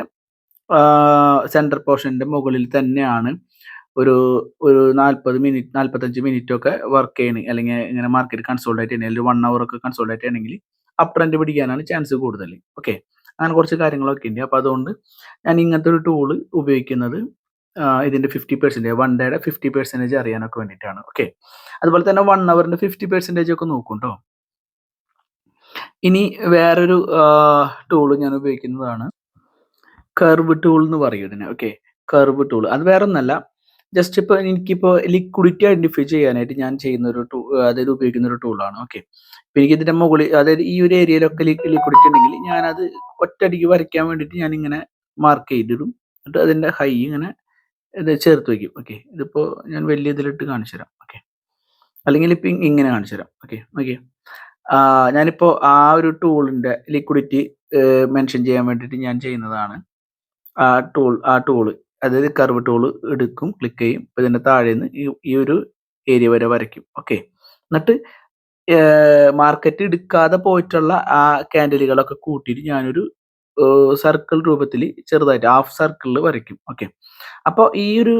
സെന്റർ പോർഷന്റെ മുകളിൽ തന്നെയാണ് ഒരു ഒരു നാൽപ്പത് മിനിറ്റ് നാൽപ്പത്തഞ്ച് മിനിറ്റ് ഒക്കെ വർക്ക് ചെയ്യണേ. അല്ലെങ്കിൽ ഇങ്ങനെ മാർക്കറ്റ് കൺസോൾട്ടേറ്റ് ചെയ്യണ. അല്ലെങ്കിൽ വൺ അവർ ഒക്കെ കൺസോൾട്ടേറ്റ് ചെയ്യണമെങ്കിൽ അപ്പ് ട്രെൻഡ് പിടിക്കാനാണ് ചാൻസ് കൂടുതൽ ഓക്കെ അങ്ങനെ കുറച്ച് കാര്യങ്ങളൊക്കെ ഉണ്ട് അപ്പോൾ അതുകൊണ്ട് ഞാൻ ഇങ്ങനത്തെ ഒരു ടൂൾ ഉപയോഗിക്കുന്നത് ഇതിന്റെ ഫിഫ്റ്റി പെർസെന്റേജ് വൺ ഡേയുടെ ഫിഫ്റ്റി പെർസെന്റേജ് അറിയാനൊക്കെ വേണ്ടിയിട്ടാണ്. ഓക്കെ അതുപോലെ തന്നെ വൺ അവറിന്റെ ഫിഫ്റ്റി പെർസെന്റേജ് ഒക്കെ നോക്കും കേട്ടോ ഇനി വേറൊരു ടൂൾ ഞാൻ ഉപയോഗിക്കുന്നതാണ് കർവ് ടൂൾ എന്ന് പറയും ഇതിനെ. ഓക്കെ കർവ് ടൂൾ അത് വേറെ ഒന്നല്ല ജസ്റ്റ് ഇപ്പോൾ എനിക്കിപ്പോൾ ലിക്വിഡിറ്റി ഐഡന്റിഫൈ ചെയ്യാനായിട്ട് ഞാൻ ചെയ്യുന്ന ഒരു ടൂ അതായത് ഉപയോഗിക്കുന്ന ഒരു ടൂളാണ് ഓക്കെ ഇപ്പം എനിക്ക് ഇതിന്റെ മുകളിൽ അതായത് ഈ ഒരു ഏരിയയിലൊക്കെ ലിക്വിഡിറ്റി ഉണ്ടെങ്കിൽ ഞാനത് ഒറ്റയടിക്ക് വരയ്ക്കാൻ വേണ്ടിയിട്ട് ഞാൻ ഇങ്ങനെ മാർക്ക് ചെയ്തിടും. എന്നിട്ട് അതിന്റെ ഹൈ ഇങ്ങനെ ഇത് ചേർത്ത് വയ്ക്കും. ഓക്കെ ഇതിപ്പോൾ ഞാൻ വലിയ ഇതിലിട്ട് കാണിച്ചു തരാം. ഓക്കെ അല്ലെങ്കിൽ ഇപ്പം ഇങ്ങനെ കാണിച്ചു തരാം. ഓക്കെ ഓക്കെ ഞാനിപ്പോൾ ആ ഒരു ടൂളിന്റെ ലിക്വിഡിറ്റി മെൻഷൻ ചെയ്യാൻ വേണ്ടിയിട്ട് ഞാൻ ചെയ്യുന്നതാണ്. ആ ടൂൾ ആ ടൂൾ അതായത് കർവ് ടൂൾ എടുക്കും ക്ലിക്ക് ചെയ്യും. അപ്പോൾ ഇതിന്റെ താഴെ നിന്ന് ഈ ഈ ഒരു ഏരിയ വരെ വരയ്ക്കും. ഓക്കെ എന്നിട്ട് മാർക്കറ്റ് എടുക്കാതെ പോയിട്ടുള്ള ആ ക്യാൻഡലുകളൊക്കെ കൂട്ടിയിട്ട് ഞാനൊരു സർക്കിൾ രൂപത്തിൽ ചെറുതായിട്ട് ഹാഫ് സർക്കിളിൽ വരയ്ക്കും. ഓക്കെ അപ്പോൾ ഈ ഒരു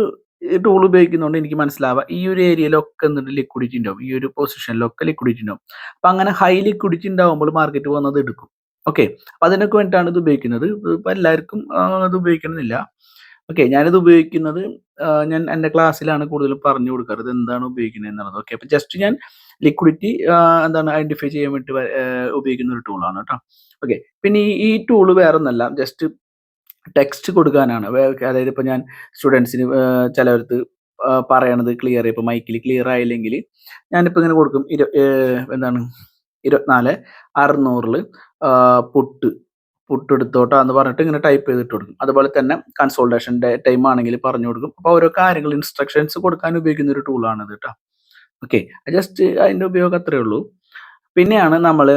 ടൂൾ ഉപയോഗിക്കുന്നതുകൊണ്ട് എനിക്ക് മനസ്സിലാവുക ഈ ഒരു ഏരിയയിലൊക്കെ എന്നിട്ട് ലിക്വിഡിറ്റി ഉണ്ടാവും. ഈ ഒരു പൊസിഷനിലൊക്കെ ലിക്വിഡിറ്റി ഉണ്ടാവും. അപ്പം അങ്ങനെ ഹൈ ലിക്വിഡിറ്റി ഉണ്ടാവുമ്പോൾ മാർക്കറ്റ് വന്നത് എടുക്കും. ഓക്കെ അപ്പം അതിനൊക്കെ വേണ്ടിയിട്ടാണ് ഇത് ഉപയോഗിക്കുന്നത്. ഇപ്പം എല്ലാവർക്കും അത് ഉപയോഗിക്കണമെന്നില്ല. ഓക്കെ ഞാനിത് ഉപയോഗിക്കുന്നത് ഞാൻ എന്റെ ക്ലാസ്സിലാണ് കൂടുതൽ പറഞ്ഞു കൊടുക്കാറ് ഇത് എന്താണ് ഉപയോഗിക്കുന്നത് എന്നുള്ളത് ഓക്കെ അപ്പം ജസ്റ്റ് ഞാൻ ലിക്വിഡിറ്റി എന്താണ് ഐഡന്റിഫൈ ചെയ്യാൻ വേണ്ടി ഉപയോഗിക്കുന്ന ഒരു ടൂളാണ് കേട്ടോ ഓക്കെ പിന്നെ ഈ ഈ ടൂൾ വേറെ ഒന്നല്ല ജസ്റ്റ് ടെക്സ്റ്റ് കൊടുക്കാനാണ് അതായത് ഇപ്പം ഞാൻ സ്റ്റുഡൻസിന് ചിലവർക്ക് പറയണത് ക്ലിയർ ഇപ്പം മൈക്കിൽ ക്ലിയർ ആയില്ലെങ്കിൽ ഞാനിപ്പോൾ ഇങ്ങനെ കൊടുക്കും എന്താണ് ഇരുപത്തിനാല് അറുന്നൂറിൽ പുട്ട്. പുട്ട് എടുത്തോട്ടോ എന്ന് പറഞ്ഞിട്ട് ഇങ്ങനെ ടൈപ്പ് ചെയ്തിട്ട് കൊടുക്കും. അതുപോലെ തന്നെ കൺസോൾട്ടേഷൻ ടൈം ആണെങ്കിൽ പറഞ്ഞു കൊടുക്കും. അപ്പോൾ ഓരോ കാര്യങ്ങൾ ഇൻസ്ട്രക്ഷൻസ് കൊടുക്കാൻ ഉപയോഗിക്കുന്ന ഒരു ടൂളാണ് ഇത് കേട്ടോ ഓക്കെ ജസ്റ്റ് അതിന്റെ ഉപയോഗം അത്രേ ഉള്ളൂ. പിന്നെയാണ് നമ്മൾ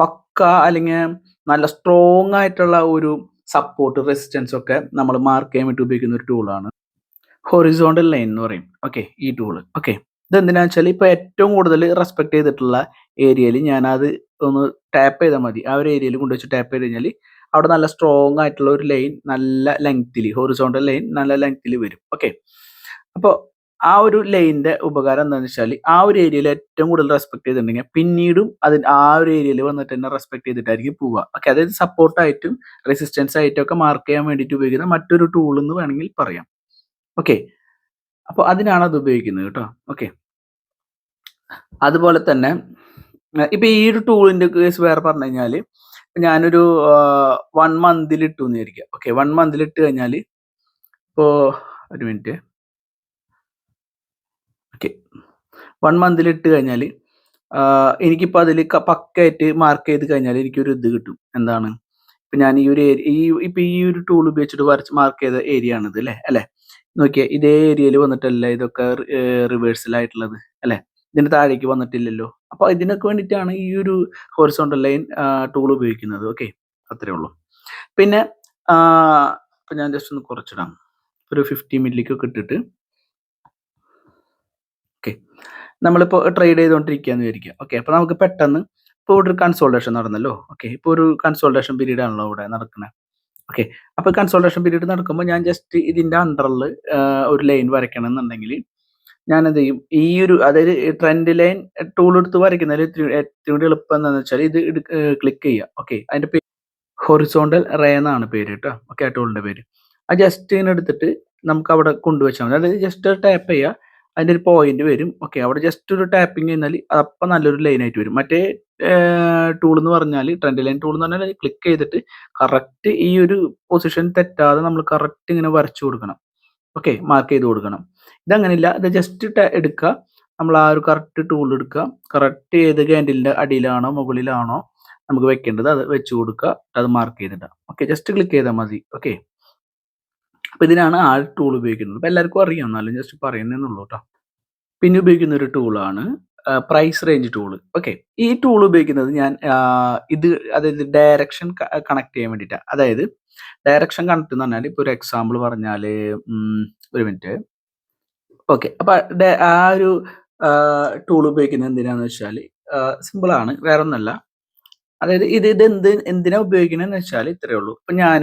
പക്ക അല്ലെങ്കിൽ നല്ല സ്ട്രോങ് ആയിട്ടുള്ള ഒരു സപ്പോർട്ട് റെസിസ്റ്റൻസ് ഒക്കെ നമ്മൾ മാർക്ക് ചെയ്യാൻ വേണ്ടി ഉപയോഗിക്കുന്ന ഒരു ടൂളാണ് ഹൊറിസോണ്ടൽ ലൈൻ എന്ന് പറയും. ഓക്കെ ഈ ടൂൾ ഓക്കെ ഇതെന്തിനാന്ന് വെച്ചാൽ ഇപ്പോൾ ഏറ്റവും കൂടുതൽ റെസ്പെക്ട് ചെയ്തിട്ടുള്ള ഏരിയയിൽ ഞാനത് ഒന്ന് ടാപ്പ് ചെയ്താൽ മതി. ആ ഒരു ഏരിയയിൽ കൊണ്ടുവച്ച് ടാപ്പ് ചെയ്ത് കഴിഞ്ഞാൽ അവിടെ നല്ല സ്ട്രോങ് ആയിട്ടുള്ള ഒരു ലൈൻ നല്ല ലെങ്ത്തിൽ ഹോറിസോണ്ടൽ ലൈൻ നല്ല ലെങ്ത്തിൽ വരും. ഓക്കെ അപ്പോൾ ആ ഒരു ലൈനിന്റെ ഉപകാരം എന്താണെന്ന് വെച്ചാൽ ആ ഒരു ഏരിയയിൽ ഏറ്റവും കൂടുതൽ റെസ്പെക്ട് ചെയ്തിട്ടുണ്ടെങ്കിൽ പിന്നീടും അതിന് ആ ഒരു ഏരിയയിൽ വന്നിട്ട് തന്നെ റെസ്പെക്ട് ചെയ്തിട്ടായിരിക്കും പോവുക. ഓക്കെ അതായത് സപ്പോർട്ടായിട്ടും റെസിസ്റ്റൻസ് ആയിട്ടും ഒക്കെ മാർക്ക് ചെയ്യാൻ വേണ്ടിയിട്ട് ഉപയോഗിക്കുന്ന മറ്റൊരു ടൂൾ എന്ന് വേണമെങ്കിൽ പറയാം. ഓക്കെ അപ്പോൾ അതിനാണ് അത് ഉപയോഗിക്കുന്നത് കേട്ടോ. ഓക്കെ അതുപോലെ തന്നെ ഇപ്പൊ ഈ ഒരു ടൂളിന്റെ കേസ് വേറെ പറഞ്ഞു കഴിഞ്ഞാൽ ഞാനൊരു വൺ മന്തിൽ ഇട്ടു എന്ന് വിചാരിക്കുക ഓക്കെ വൺ മന്തിൽ ഇട്ട് കഴിഞ്ഞാൽ ഇപ്പോൾ ഒരു മിനിറ്റ് ഓക്കെ വൺ മന്തിൽ ഇട്ട് കഴിഞ്ഞാൽ എനിക്കിപ്പോൾ അതിൽ പക്കായിട്ട് മാർക്ക് ചെയ്ത് കഴിഞ്ഞാൽ എനിക്കൊരു ഇത് കിട്ടും. എന്താണ്? ഇപ്പം ഞാൻ ഈ ഒരു ഏരിയ ഈ ഇപ്പം ഈ ഒരു ടൂൾ ഉപയോഗിച്ചിട്ട് വരച്ച് മാർക്ക് ചെയ്ത ഏരിയ ആണിത് അല്ലേ? അല്ലേ? നോക്കിയേ ഇതേ ഏരിയയിൽ വന്നിട്ടല്ല ഇതൊക്കെ റിവേഴ്സലായിട്ടുള്ളത് അല്ലേ? ഇതിന് താഴേക്ക് വന്നിട്ടില്ലല്ലോ. അപ്പോൾ ഇതിനൊക്കെ വേണ്ടിയിട്ടാണ് ഈ ഒരു ഹോറിസോണ്ടൽ ലൈൻ ടൂൾ ഉപയോഗിക്കുന്നത്. ഓക്കെ അത്രേ ഉള്ളൂ. പിന്നെ ഇപ്പം ഞാൻ ജസ്റ്റ് ഒന്ന് കുറച്ചിടാം. ഒരു ഫിഫ്റ്റി മില്ലിക്കൊക്കെ ഇട്ടിട്ട്. ഓക്കെ നമ്മളിപ്പോൾ ട്രേഡ് ചെയ്തുകൊണ്ടിരിക്കുകയെന്ന് വിചാരിക്കുക. ഓക്കെ അപ്പോൾ നമുക്ക് പെട്ടെന്ന് ഇപ്പോൾ ഇവിടെ ഒരു കൺസോൾട്ടേഷൻ നടന്നല്ലോ. ഓക്കെ ഇപ്പോൾ ഒരു കൺസോൾട്ടേഷൻ പീരീഡ് ആണല്ലോ ഇവിടെ നടക്കുന്നത് ഓക്കെ അപ്പോൾ കൺസോൾട്ടേഷൻ പീരീഡ് നടക്കുമ്പോൾ ഞാൻ ജസ്റ്റ് ഇതിന്റെ അണ്ടറിൽ ഒരു ലൈൻ വരയ്ക്കണം എന്നുണ്ടെങ്കിൽ ഞാൻ എന്ത് ചെയ്യും? ഈ ഒരു അതായത് ട്രെൻഡ് ലൈൻ ടൂൾ എടുത്ത് വരയ്ക്കുന്നതിൽ ഏറ്റവും കൂടി എളുപ്പം എന്താണെന്ന് വെച്ചാൽ ഇത് ക്ലിക്ക് ചെയ്യുക. ഓക്കെ അതിന്റെ പേര് ഹൊറിസോണ്ടൽ റേ എന്നാണ് പേര് കേട്ടോ. ഓക്കെ ആ ടൂളിന്റെ പേര്. ആ ജസ്റ്റ് ഇങ്ങനെ എടുത്തിട്ട് നമുക്ക് അവിടെ കൊണ്ടുവച്ചാൽ മതി. അതായത് ജസ്റ്റ് ടാപ്പ് ചെയ്യുക. അതിന്റെ ഒരു പോയിന്റ് വരും. ഓക്കെ അവിടെ ജസ്റ്റ് ഒരു ടാപ്പിംഗ് കഴിഞ്ഞാൽ അപ്പം നല്ലൊരു ലൈൻ ആയിട്ട് വരും. മറ്റേ ടൂൾ എന്ന് പറഞ്ഞാൽ ട്രെൻഡ് ലൈൻ ടൂൾ എന്ന് പറഞ്ഞാൽ ക്ലിക്ക് ചെയ്തിട്ട് കറക്റ്റ് ഈ ഒരു പൊസിഷൻ തെറ്റാതെ നമ്മൾ കറക്റ്റ് ഇങ്ങനെ വരച്ചു കൊടുക്കണം. ഓക്കെ മാർക്ക് ചെയ്ത് കൊടുക്കണം. ഇതങ്ങനെയില്ല ഇത് ജസ്റ്റ് എടുക്കുക. നമ്മൾ ആ ഒരു കറക്റ്റ് ടൂൾ എടുക്കുക. കറക്റ്റ് ഏത് ക്യാൻഡിലിന്റെ അടിയിലാണോ മുകളിലാണോ നമുക്ക് വെക്കേണ്ടത് അത് വെച്ച് കൊടുക്കുക. അത് മാർക്ക് ചെയ്തിട്ടാണ് ഓക്കെ ജസ്റ്റ് ക്ലിക്ക് ചെയ്താൽ മതി. ഓക്കെ അപ്പോൾ ഇതിനാണ് ആ ടൂൾ ഉപയോഗിക്കുന്നത്. അപ്പോൾ എല്ലാവർക്കും അറിയാം എന്നാലും ജസ്റ്റ് പറയുന്നതെന്നുള്ളൂ കേട്ടോ പിന്നെ ഉപയോഗിക്കുന്ന ഒരു ടൂളാണ് പ്രൈസ് റേഞ്ച് ടൂൾ ഓക്കെ ഈ ടൂൾ ഉപയോഗിക്കുന്നത് ഞാൻ ഇത് അതായത് ഡയറക്ഷൻ കണക്ട് ചെയ്യാൻ വേണ്ടിയിട്ടാണ് അതായത് ഡയറക്ഷൻ കണക്ട് എന്ന് പറഞ്ഞാൽ ഇപ്പോൾ ഒരു എക്സാമ്പിൾ പറഞ്ഞാൽ ഒരു മിനിറ്റ് ഓക്കെ അപ്പം ആ ഒരു ടൂൾ ഉപയോഗിക്കുന്നത് എന്തിനാന്ന് വെച്ചാൽ സിമ്പിളാണ് വേറെ ഒന്നല്ല അതായത് ഇത് ഇത് എന്ത് എന്തിനാ ഉപയോഗിക്കണമെന്ന് വെച്ചാൽ ഇത്രയേ ഉള്ളൂ. ഇപ്പം ഞാൻ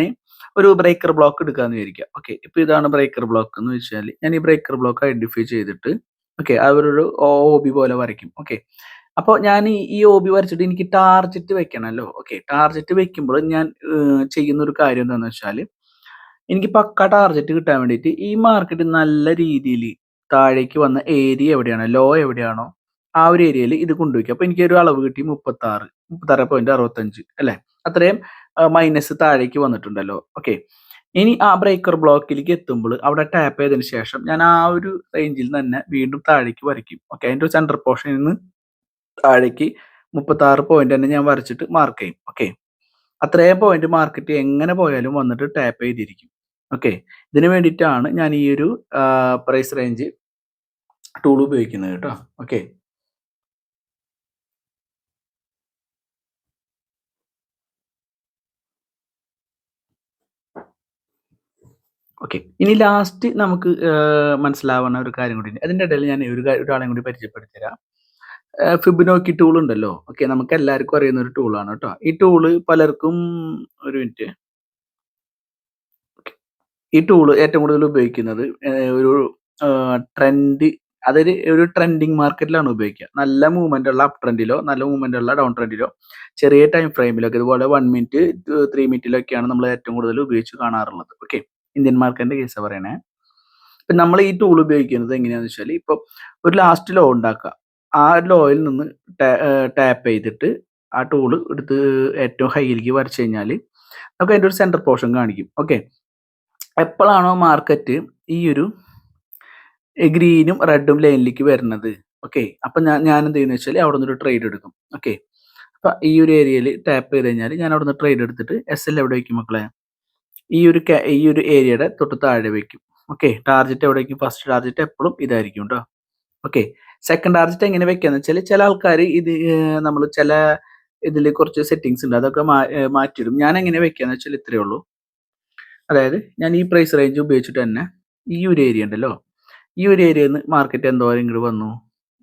ഒരു ബ്രേക്കർ ബ്ലോക്ക് എടുക്കാന്ന് വിചാരിക്കുക. ഓക്കെ ഇപ്പൊ ഇതാണ് ബ്രേക്കർ ബ്ലോക്ക് എന്ന് വെച്ചാൽ ഞാൻ ഈ ബ്രേക്കർ ബ്ലോക്ക് ഐഡന്റിഫൈ ചെയ്തിട്ട് ഓക്കെ അവരൊരു ഒ ബി പോലെ വരയ്ക്കും. ഓക്കെ അപ്പോൾ ഞാൻ ഈ ഒ ബി വരച്ചിട്ട് എനിക്ക് ടാർജറ്റ് വെക്കണമല്ലോ ഓക്കെ ടാർജറ്റ് വെക്കുമ്പോൾ ഞാൻ ചെയ്യുന്ന ഒരു കാര്യം എന്താണെന്ന് വെച്ചാൽ എനിക്ക് പക്ക ടാർജറ്റ് കിട്ടാൻ വേണ്ടിയിട്ട് ഈ മാർക്കറ്റ് നല്ല രീതിയിൽ താഴേക്ക് വന്ന ഏരിയ എവിടെയാണ് ലോ എവിടെയാണോ ആ ഒരു ഏരിയയിൽ ഇത് കൊണ്ടുപോയിക്കും അപ്പോൾ എനിക്കൊരു അളവ് കിട്ടി മുപ്പത്തി ആറ് മുപ്പത്താറ് പോയിന്റ് അറുപത്തഞ്ച് അല്ലേ? അത്രയും മൈനസ് താഴേക്ക് വന്നിട്ടുണ്ടല്ലോ. ഓക്കെ ഇനി ആ ബ്രേക്കർ ബ്ലോക്കിലേക്ക് എത്തുമ്പോൾ അവിടെ ടാപ്പ് ചെയ്തതിന് ശേഷം ഞാൻ ആ ഒരു റേഞ്ചിൽ തന്നെ വീണ്ടും താഴേക്ക് വരയ്ക്കും. ഓക്കെ അതിന്റെ ഒരു സെന്റർ പോർഷനിൽ നിന്ന് താഴേക്ക് മുപ്പത്തി ആറ് പോയിന്റ് തന്നെ ഞാൻ വരച്ചിട്ട് മാർക്ക് ചെയ്യും. ഓക്കെ അത്രയും പോയിന്റ് മാർക്കറ്റ് എങ്ങനെ പോയാലും വന്നിട്ട് ടാപ്പ് ചെയ്തിരിക്കും. ഓക്കെ ഇതിന് വേണ്ടിയിട്ടാണ് ഞാൻ ഈ ഒരു പ്രൈസ് റേഞ്ച് ടൂൾ ഉപയോഗിക്കുന്നത് കേട്ടോ. ഓക്കെ ഓക്കെ ഇനി ലാസ്റ്റ് നമുക്ക് മനസ്സിലാവുന്ന ഒരു കാര്യം കൂടി അതിന്റെ ഇടയിൽ ഞാൻ ഒരു ഒരാളെയും കൂടി പരിചയപ്പെടുത്തി തരാം ഫിബിനോക്കി ടൂൾ ഉണ്ടല്ലോ. ഓക്കെ നമുക്ക് എല്ലാവർക്കും അറിയുന്ന ഒരു ടൂളാണ് കേട്ടോ. ഈ ടൂൾ പലർക്കും ഒരു മിനിറ്റ് ഈ ടൂൾ ഏറ്റവും കൂടുതൽ ഉപയോഗിക്കുന്നത് ഒരു ട്രെൻഡ് അതായത് ഒരു ട്രെൻഡിങ് മാർക്കറ്റിലാണ് ഉപയോഗിക്കുക. നല്ല മൂവ്മെന്റ് ഉള്ള അപ് ട്രെൻഡിലോ നല്ല മൂവ്മെന്റ് ഉള്ള ഡൗൺ ട്രെൻഡിലോ ചെറിയ ടൈം ഫ്രെയിമിലൊക്കെ ഇതുപോലെ വൺ മിനിറ്റ് ത്രീ മിനിറ്റിലൊക്കെയാണ് നമ്മൾ ഏറ്റവും കൂടുതൽ ഉപയോഗിച്ച് കാണാറുള്ളത്. ഓക്കെ ഇന്ത്യൻ മാർക്കറ്റിന്റെ കേസ് പറയണേ. ഇപ്പം നമ്മൾ ഈ ടൂൾ ഉപയോഗിക്കുന്നത് എങ്ങനെയാന്ന് വെച്ചാൽ ഇപ്പം ഒരു ലാസ്റ്റ് ലോ ഉണ്ടാക്കുക. ആ ലോയിൽ നിന്ന് ടാപ്പ് ചെയ്തിട്ട് ആ ടൂൾ എടുത്ത് ഏറ്റവും ഹൈയിലേക്ക് വരച്ചു കഴിഞ്ഞാൽ നമുക്ക് അതിന്റെ ഒരു സെന്റർ പോർഷൻ കാണിക്കും. ഓക്കെ എപ്പോഴാണോ മാർക്കറ്റ് ഈ ഒരു ഗ്രീനും റെഡും ലൈനിലേക്ക് വരുന്നത്. ഓക്കെ അപ്പൊ ഞാൻ ഞാൻ എന്ത് ചെയ്യുന്ന വെച്ചാൽ അവിടെ നിന്നൊരു ട്രേഡ് എടുക്കും. ഓക്കെ അപ്പൊ ഈ ഒരു ഏരിയയിൽ ടാപ്പ് ചെയ്ത് കഴിഞ്ഞാൽ ഞാൻ അവിടെ നിന്ന് ട്രേഡ് എടുത്തിട്ട് എസ് എൽ എവിടെ വയ്ക്കും മക്കളെ? ഈ ഒരു ഈ ഒരു ഏരിയയുടെ തൊട്ട് താഴെ വയ്ക്കും ഓക്കെ ടാർജറ്റ് എവിടെ വയ്ക്കും ഫസ്റ്റ് ടാർജറ്റ് എപ്പോഴും ഇതായിരിക്കും കേട്ടോ ഓക്കെ സെക്കൻഡ് ടാർജറ്റ് എങ്ങനെ വെക്കാന്ന് വെച്ചാൽ ചില ആൾക്കാർ ഇത് നമ്മൾ ചില ഇതിൽ കുറച്ച് സെറ്റിങ്സ് ഉണ്ട്. അതൊക്കെ മാറ്റിയിടും. ഞാൻ എങ്ങനെ വെക്കാന്ന് വെച്ചാൽ ഇത്രയേ ഉള്ളൂ. അതായത് ഞാൻ ഈ പ്രൈസ് റേഞ്ച് ഉപയോഗിച്ചിട്ട് തന്നെ ഈ ഒരു ഏരിയ ഉണ്ടല്ലോ. ഈ ഒരു ഏരിയയിൽ നിന്ന് മാർക്കറ്റ് എന്തോരം ഇങ്ങോട്ട് വന്നു.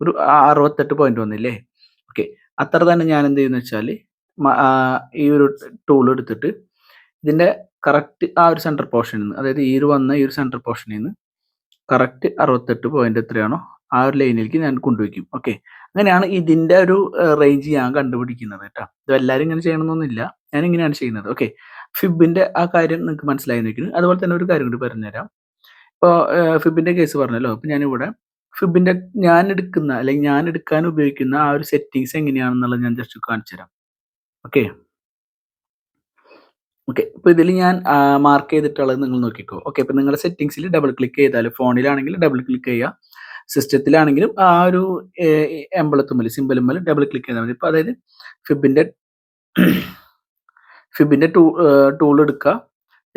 ഒരു അറുപത്തെട്ട് പോയിന്റ് വന്നില്ലേ? ഓക്കെ അത്ര തന്നെ ഞാൻ എന്ത് ചെയ്യുന്ന വെച്ചാൽ ഈ ഒരു ടൂൾ എടുത്തിട്ട് ഇതിന്റെ കറക്റ്റ് ആ ഒരു സെന്റർ പോർഷനിൽ നിന്ന് അതായത് ഈ ഒരു വന്ന ഈ ഒരു സെന്റർ പോർഷനിൽ നിന്ന് കറക്റ്റ് അറുപത്തെട്ട് പോയിന്റ് എത്രയാണോ ആ ഒരു ലൈനിലേക്ക് ഞാൻ കൊണ്ടുവയ്ക്കും. ഓക്കെ അങ്ങനെയാണ് ഇതിന്റെ ഒരു റേഞ്ച് ഞാൻ കണ്ടുപിടിക്കുന്നത് കേട്ടോ. ഇത് എല്ലാവരും ഇങ്ങനെ ചെയ്യണമെന്നൊന്നുമില്ല. ഞാൻ ഇങ്ങനെയാണ് ചെയ്യുന്നത്. ഓക്കെ ഫിബിന്റെ ആ കാര്യം നിങ്ങൾക്ക് മനസ്സിലായി നിൽക്കുന്നു അതുപോലെ തന്നെ ഒരു കാര്യം കൂടി പറഞ്ഞുതരാം. ഇപ്പോൾ ഫിബിന്റെ കേസ് പറഞ്ഞല്ലോ. അപ്പം ഞാനിവിടെ ഫിബിന്റെ ഞാൻ എടുക്കുന്ന അല്ലെങ്കിൽ ഞാൻ എടുക്കാൻ ഉപയോഗിക്കുന്ന ആ ഒരു സെറ്റിങ്സ് എങ്ങനെയാണെന്നുള്ളത് ഞാൻ ജസ്റ്റ് കാണിച്ചു തരാം ഓക്കെ ഓക്കെ ഇപ്പോൾ ഇതിൽ ഞാൻ മാർക്ക് ചെയ്തിട്ടുള്ളത് നിങ്ങൾ നോക്കിക്കോ. ഓക്കെ ഇപ്പോൾ നിങ്ങളുടെ സെറ്റിങ്സിൽ ഡബിൾ ക്ലിക്ക് ചെയ്താൽ ഫോണിലാണെങ്കിൽ ഡബിൾ ക്ലിക്ക് ചെയ്യുക സിസ്റ്റത്തിലാണെങ്കിലും ആ ഒരു എമ്പളത്തുമ്പിൽ സിമ്പിളുമ്പിൽ ഡബിൾ ക്ലിക്ക് ചെയ്താൽ മതി. ഇപ്പോൾ അതായത് ഫിബിന്റെ ഫിബിന്റെ ടൂ ടൂൾ എടുക്കുക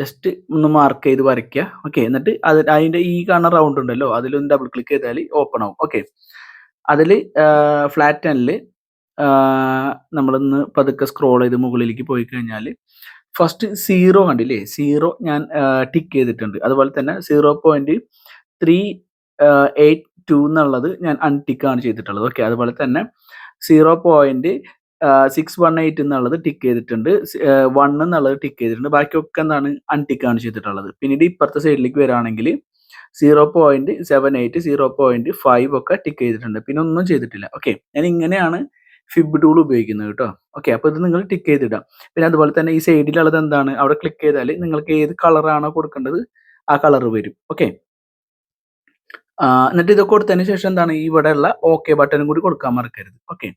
ജസ്റ്റ് ഒന്ന് മാർക്ക് ചെയ്ത് വരയ്ക്കുക ഓക്കെ എന്നിട്ട് അത് അതിന്റെ ഈ കാണുന്ന റൗണ്ട് ഉണ്ടല്ലോ അതിലൊന്ന് ഡബിൾ ക്ലിക്ക് ചെയ്താൽ ഓപ്പൺ ആവും. ഓക്കെ അതിൽ ഫ്ലാറ്റ് ടെനിൽ നമ്മളൊന്ന് പതുക്കെ സ്ക്രോൾ ചെയ്ത് മുകളിലേക്ക് പോയി കഴിഞ്ഞാൽ ഫസ്റ്റ് സീറോ കണ്ടില്ലേ? സീറോ ഞാൻ ടിക്ക് ചെയ്തിട്ടുണ്ട്. അതുപോലെ തന്നെ zero point three eight two എന്നുള്ളത് ഞാൻ അൺടിക്ക് ആണ് ചെയ്തിട്ടുള്ളത്. ഓക്കെ അതുപോലെ തന്നെ zero point six one eight എന്നുള്ളത് ടിക്ക് ചെയ്തിട്ടുണ്ട്. വൺ എന്നുള്ളത് ടിക്ക് ചെയ്തിട്ടുണ്ട്. ബാക്കിയൊക്കെ എന്താണ് അൺടിക്ക് ആണ് ചെയ്തിട്ടുള്ളത്. പിന്നീട് ഇപ്പുറത്തെ സൈഡിലേക്ക് വരാണെങ്കിൽ zero point seven eight zero point five ഒക്കെ ടിക്ക് ചെയ്തിട്ടുണ്ട്. പിന്നെ ഒന്നും ചെയ്തിട്ടില്ല. ഓക്കെ ഞാൻ ഇങ്ങനെയാണ് ഫിബ് ടൂൾ ഉപയോഗിക്കുന്നത് കേട്ടോ ഓക്കെ അപ്പൊ ഇത് നിങ്ങൾ ടിക്ക് ചെയ്തിടാം. പിന്നെ അതുപോലെ തന്നെ ഈ സൈഡിലുള്ളത് എന്താണ്? അവിടെ ക്ലിക്ക് ചെയ്താൽ നിങ്ങൾക്ക് ഏത് കളറാണോ കൊടുക്കേണ്ടത് ആ കളർ വരും. ഓക്കെ എന്നിട്ട് ഇതൊക്കെ കൊടുത്തതിന് ശേഷം എന്താണ്? ഇവിടെ ഉള്ള ഓക്കെ ബട്ടനും കൂടി കൊടുക്കാൻ മറക്കരുത്. ഓക്കെ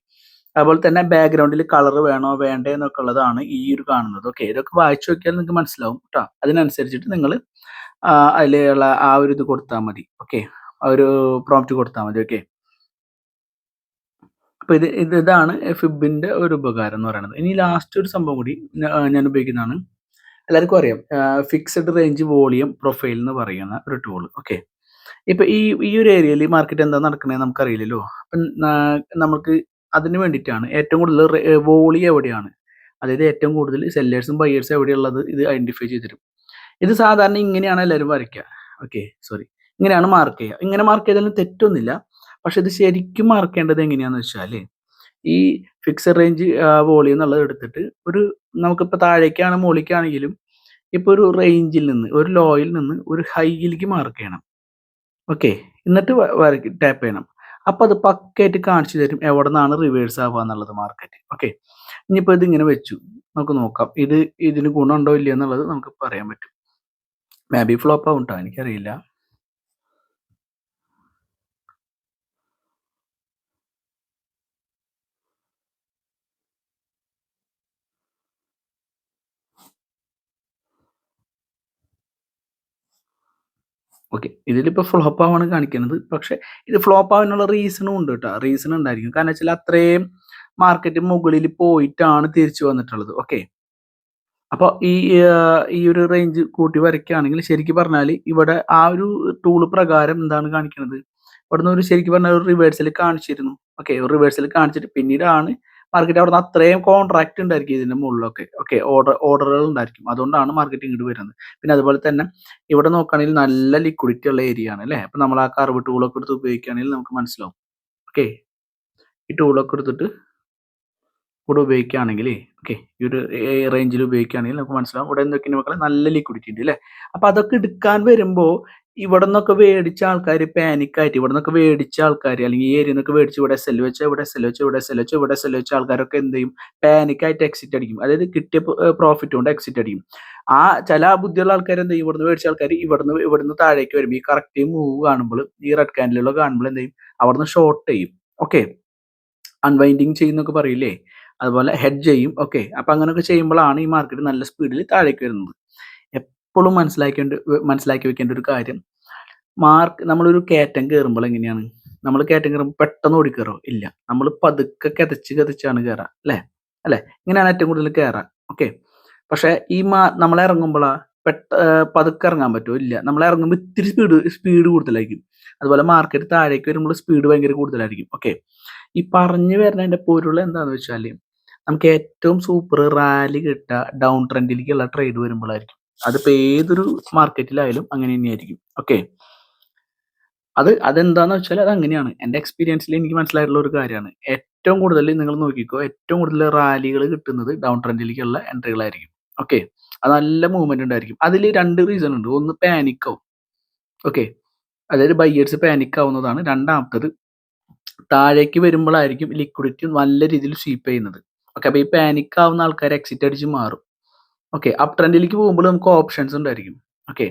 അതുപോലെ തന്നെ ബാക്ക്ഗ്രൗണ്ടിൽ കളർ വേണോ വേണ്ടേ എന്നൊക്കെ ഉള്ളതാണ് ഈ ഒരു കാണുന്നത്. ഓക്കെ ഇതൊക്കെ വായിച്ചു നോക്കിയാൽ നിങ്ങൾക്ക് മനസ്സിലാവും കേട്ടോ അതിനനുസരിച്ചിട്ട് നിങ്ങൾ അതിലുള്ള ആ ഒരു ഇത് കൊടുത്താൽ മതി. ഓക്കെ ആ ഒരു പ്രോംപ്റ്റ് കൊടുത്താൽ മതി. ഓക്കെ അപ്പൊ ഇത് ഇത് ഇതാണ് ഫിബിന്റെ ഒരു ഉപകാരം എന്ന് പറയുന്നത്. ഇനി ലാസ്റ്റ് ഒരു സംഭവം കൂടി ഞാൻ ഉപയോഗിക്കുന്നതാണ്. എല്ലാവർക്കും അറിയാം ഫിക്സഡ് റേഞ്ച് വോളിയം പ്രൊഫൈൽ എന്ന് പറയുന്ന ഒരു ടൂൾ ഓക്കെ ഇപ്പം ഈ ഈ ഒരു ഏരിയയിൽ മാർക്കറ്റ് എന്താ നടക്കണേ നമുക്കറിയില്ലല്ലോ. അപ്പം നമുക്ക് അതിന് വേണ്ടിയിട്ടാണ് ഏറ്റവും കൂടുതൽ വോളി എവിടെയാണ്? അതായത് ഏറ്റവും കൂടുതൽ സെല്ലേഴ്സും ബയേഴ്സും എവിടെയുള്ളത് ഇത് ഐഡന്റിഫൈ ചെയ്തിരും ഇത് സാധാരണ ഇങ്ങനെയാണ് എല്ലാവരും വരയ്ക്കുക ഓക്കെ സോറി ഇങ്ങനെയാണ് മാർക്ക് ചെയ്യുക. ഇങ്ങനെ മാർക്ക് ചെയ്താലും തെറ്റൊന്നുമില്ല. പക്ഷെ ഇത് ശരിക്കും മറക്കേണ്ടത് എങ്ങനെയാന്ന് വെച്ചാൽ ഈ ഫിക്സഡ് റേഞ്ച് വോളിയം എന്നുള്ളത് എടുത്തിട്ട് ഒരു നമുക്കിപ്പോൾ താഴേക്കാണ് മുകളിലേക്കാണെങ്കിലും ഇപ്പൊ ഒരു റേഞ്ചിൽ നിന്ന് ഒരു ലോയിൽ നിന്ന് ഒരു ഹൈയിലേക്ക് മാർക്ക് ചെയ്യണം ഓക്കെ എന്നിട്ട് ടാപ്പ് ചെയ്യണം. അപ്പോൾ അത് പക്കായിട്ട് കാണിച്ചു തരും എവിടെ നിന്നാണ് റിവേഴ്സ് ആവുക എന്നുള്ളത് മാർക്കറ്റ് ഓക്കെ ഇനിയിപ്പോ ഇത് ഇങ്ങനെ വെച്ചു. നമുക്ക് നോക്കാം. ഇത് ഇതിന് ഗുണമുണ്ടോ ഇല്ലയോ എന്നുള്ളത് നമുക്ക് പറയാൻ പറ്റും. മേ ബി ഫ്ലോപ്പ് ആവും കേട്ടോ എനിക്കറിയില്ല. ഓക്കെ ഇതിലിപ്പോൾ ഫ്ലോപ്പ് ആവാണ് കാണിക്കുന്നത്. പക്ഷേ ഇത് ഫ്ലോപ്പ് ആവാനുള്ള റീസണും ഉണ്ട് കേട്ടോ. റീസൺ ഉണ്ടായിരിക്കും. കാരണം വെച്ചാൽ അത്രയും മാർക്കറ്റ് മുകളിൽ പോയിട്ടാണ് തിരിച്ചു വന്നിട്ടുള്ളത്. ഓക്കെ അപ്പോൾ ഈ ഈ ഒരു റേഞ്ച് കൂട്ടി വരയ്ക്കുകയാണെങ്കിൽ ശരിക്കും പറഞ്ഞാൽ ഇവിടെ ആ ഒരു ടൂൾ പ്രകാരം എന്താണ് കാണിക്കുന്നത്? ഇവിടുന്ന് ഒരു ശരിക്കും പറഞ്ഞാൽ ഒരു റിവേഴ്സൽ കാണിച്ചിരുന്നു. ഓക്കെ ഒരു റിവേഴ്സൽ കാണിച്ചിട്ട് പിന്നീടാണ് മാർക്കറ്റ് അവിടെ നിന്ന് അത്രയും കോൺട്രാക്ട് ഉണ്ടായിരിക്കും ഇതിന്റെ മുകളിലൊക്കെ. ഓക്കെ ഓർഡർ ഓർഡറുകൾ ഉണ്ടായിരിക്കും. അതുകൊണ്ടാണ് മാർക്കറ്റ് ഇങ്ങോട്ട് വരുന്നത്. പിന്നെ അതുപോലെ തന്നെ ഇവിടെ നോക്കുകയാണെങ്കിൽ നല്ല ലിക്വിഡിറ്റി ഉള്ള ഏരിയ ആണ് അല്ലേ? അപ്പൊ നമ്മൾ ആ കർവ് ടൂളൊക്കെ എടുത്ത് ഉപയോഗിക്കുകയാണെങ്കിൽ നമുക്ക് മനസ്സിലാവും. ഓക്കെ ഈ ടൂളൊക്കെ എടുത്തിട്ട് ഇവിടെ ഉപയോഗിക്കുകയാണെങ്കിൽ ഓക്കെ ഈ ഒരു റേഞ്ചിൽ ഉപയോഗിക്കുകയാണെങ്കിൽ നമുക്ക് മനസ്സിലാവും. ഇവിടെ എന്തൊക്കെയാണ് മക്കളെ? നല്ല ലിക്വിഡിറ്റി ഉണ്ട് അല്ലേ? അപ്പൊ അതൊക്കെ എടുക്കാൻ വരുമ്പോൾ ഇവിടെ നിന്നൊക്കെ മേടിച്ച ആൾക്കാർ പാനിക്കായിട്ട് ഇവിടെ നിന്നൊക്കെ മേടിച്ച ആൾക്കാർ അല്ലെങ്കിൽ ഈ ഏരിയ നിന്നൊക്കെ മേടിച്ച് ഇവിടെ സെൽ വെച്ച ഇവിടെ സെൽ വെച്ച ഇവിടെ സെൽ വെച്ച ഇവിടെ സെൽ വെച്ച ആൾക്കാരൊക്കെ എന്ത് ചെയ്യും? പാനിക്കായിട്ട് എക്സിറ്റ് അടിക്കും. അതായത് കിട്ടിയ പ്രോഫിറ്റ് കൊണ്ട് എക്സിറ്റ് അടിക്കും. ആ ചില ബുദ്ധിയുള്ള ആൾക്കാർ എന്ത് ചെയ്യും? ഇവിടുന്ന് മേടിച്ച ആൾക്കാർ ഇവിടുന്ന് ഇവിടുന്ന് താഴേക്ക് വരും. ഈ കറക്റ്റ് മൂവ് കാണുമ്പോൾ ഈ റെഡ് കാൻഡിലുള്ള കാണുമ്പോൾ എന്ത് ചെയ്യും? അവിടുന്ന് ഷോർട്ട് ചെയ്യും. ഓക്കെ അൺവൈൻഡിങ് ചെയ്യുന്നൊക്കെ പറയില്ലേ? അതുപോലെ ഹെഡ് ചെയ്യും. ഓക്കെ അപ്പൊ അങ്ങനെയൊക്കെ ചെയ്യുമ്പോഴാണ് ഈ മാർക്കറ്റ് നല്ല സ്പീഡിൽ താഴേക്ക് വരുന്നത്. എപ്പോഴും മനസ്സിലാക്കേണ്ട മനസ്സിലാക്കി വെക്കേണ്ട ഒരു കാര്യം. മാർക്ക് നമ്മളൊരു കയറ്റം കയറുമ്പോൾ എങ്ങനെയാണ്? നമ്മൾ കയറ്റം കയറുമ്പോൾ പെട്ടെന്ന് ഓടിക്കയറോ ഇല്ല. നമ്മൾ പതുക്കെ കിതച്ച് കിതച്ചാണ് കയറുക അല്ലേ? അല്ലേ? ഇങ്ങനെയാണ് ഏറ്റവും കൂടുതൽ കയറാൻ ഓക്കെ? പക്ഷേ ഈ മാ നമ്മൾ ഇറങ്ങുമ്പോഴാ പെട്ട പതുക്കെ ഇറങ്ങാൻ പറ്റുമോ? ഇല്ല. നമ്മൾ ഇറങ്ങുമ്പോൾ ഇത്തിരി സ്പീഡ് സ്പീഡ് കൂടുതലായിരിക്കും. അതുപോലെ മാർക്കറ്റ് താഴേക്ക് വരുമ്പോൾ സ്പീഡ് ഭയങ്കര കൂടുതലായിരിക്കും ഓക്കെ? ഈ പറഞ്ഞു വരുന്നതിന്റെ പൊരുൾ എന്താണെന്ന് വെച്ചാൽ നമുക്ക് ഏറ്റവും സൂപ്പർ റാലി കിട്ടുക ഡൗൺ ട്രെൻഡിലേക്കുള്ള ട്രേഡ് വരുമ്പോഴായിരിക്കും അതിപ്പോൾ ഏതൊരു മാർക്കറ്റിലായാലും അങ്ങനെ തന്നെയായിരിക്കും. ഓക്കെ അത് അതെന്താന്ന് വെച്ചാൽ അത് അങ്ങനെയാണ് എന്റെ എക്സ്പീരിയൻസിൽ എനിക്ക് മനസ്സിലായിട്ടുള്ള ഒരു കാര്യമാണ്. ഏറ്റവും കൂടുതൽ നിങ്ങൾ നോക്കിക്കോ ഏറ്റവും കൂടുതൽ റാലികൾ കിട്ടുന്നത് ഡൗൺ ട്രെൻഡിലേക്കുള്ള എൻട്രികളായിരിക്കും ഓക്കെ അത് നല്ല മൂവ്മെന്റ് ഉണ്ടായിരിക്കും. അതിൽ രണ്ട് റീസൺ ഉണ്ട്. ഒന്ന് പാനിക്കാവും ഓക്കെ അതായത് ബയ്യേഴ്സ് പാനിക് ആവുന്നതാണ്. രണ്ടാമത്തത് താഴേക്ക് വരുമ്പോഴായിരിക്കും ലിക്വിഡിറ്റി നല്ല രീതിയിൽ സ്വീപ്പ് ചെയ്യുന്നത്. ഓക്കെ അപ്പോൾ ഈ പാനിക് ആവുന്ന ആൾക്കാർ എക്സിറ്റ് അടിച്ച് മാറും. ഓക്കെ അപ് ട്രെൻഡിലേക്ക് പോകുമ്പോൾ നമുക്ക് ഓപ്ഷൻസ് ഉണ്ടായിരിക്കും. ഓക്കെ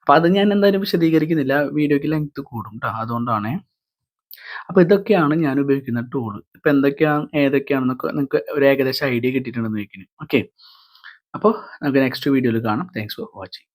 അപ്പോൾ അത് ഞാൻ എന്തായാലും വിശദീകരിക്കുന്നില്ല. വീഡിയോയ്ക്ക് ലെങ്ത് കൂടും കേട്ടോ അതുകൊണ്ടാണ്. അപ്പോൾ ഇതൊക്കെയാണ് ഞാൻ ഉപയോഗിക്കുന്ന ടൂൾ ഇപ്പോൾ എന്തൊക്കെയാണ് ഏതൊക്കെയാണെന്നൊക്കെ നിങ്ങൾക്ക് ഒരു ഏകദേശം ഐഡിയ കിട്ടിയിട്ടുണ്ടെന്ന് ചോദിക്കുന്നു ഓക്കെ അപ്പോൾ നമുക്ക് നെക്സ്റ്റ് വീഡിയോയിൽ കാണാം. Thanks for watching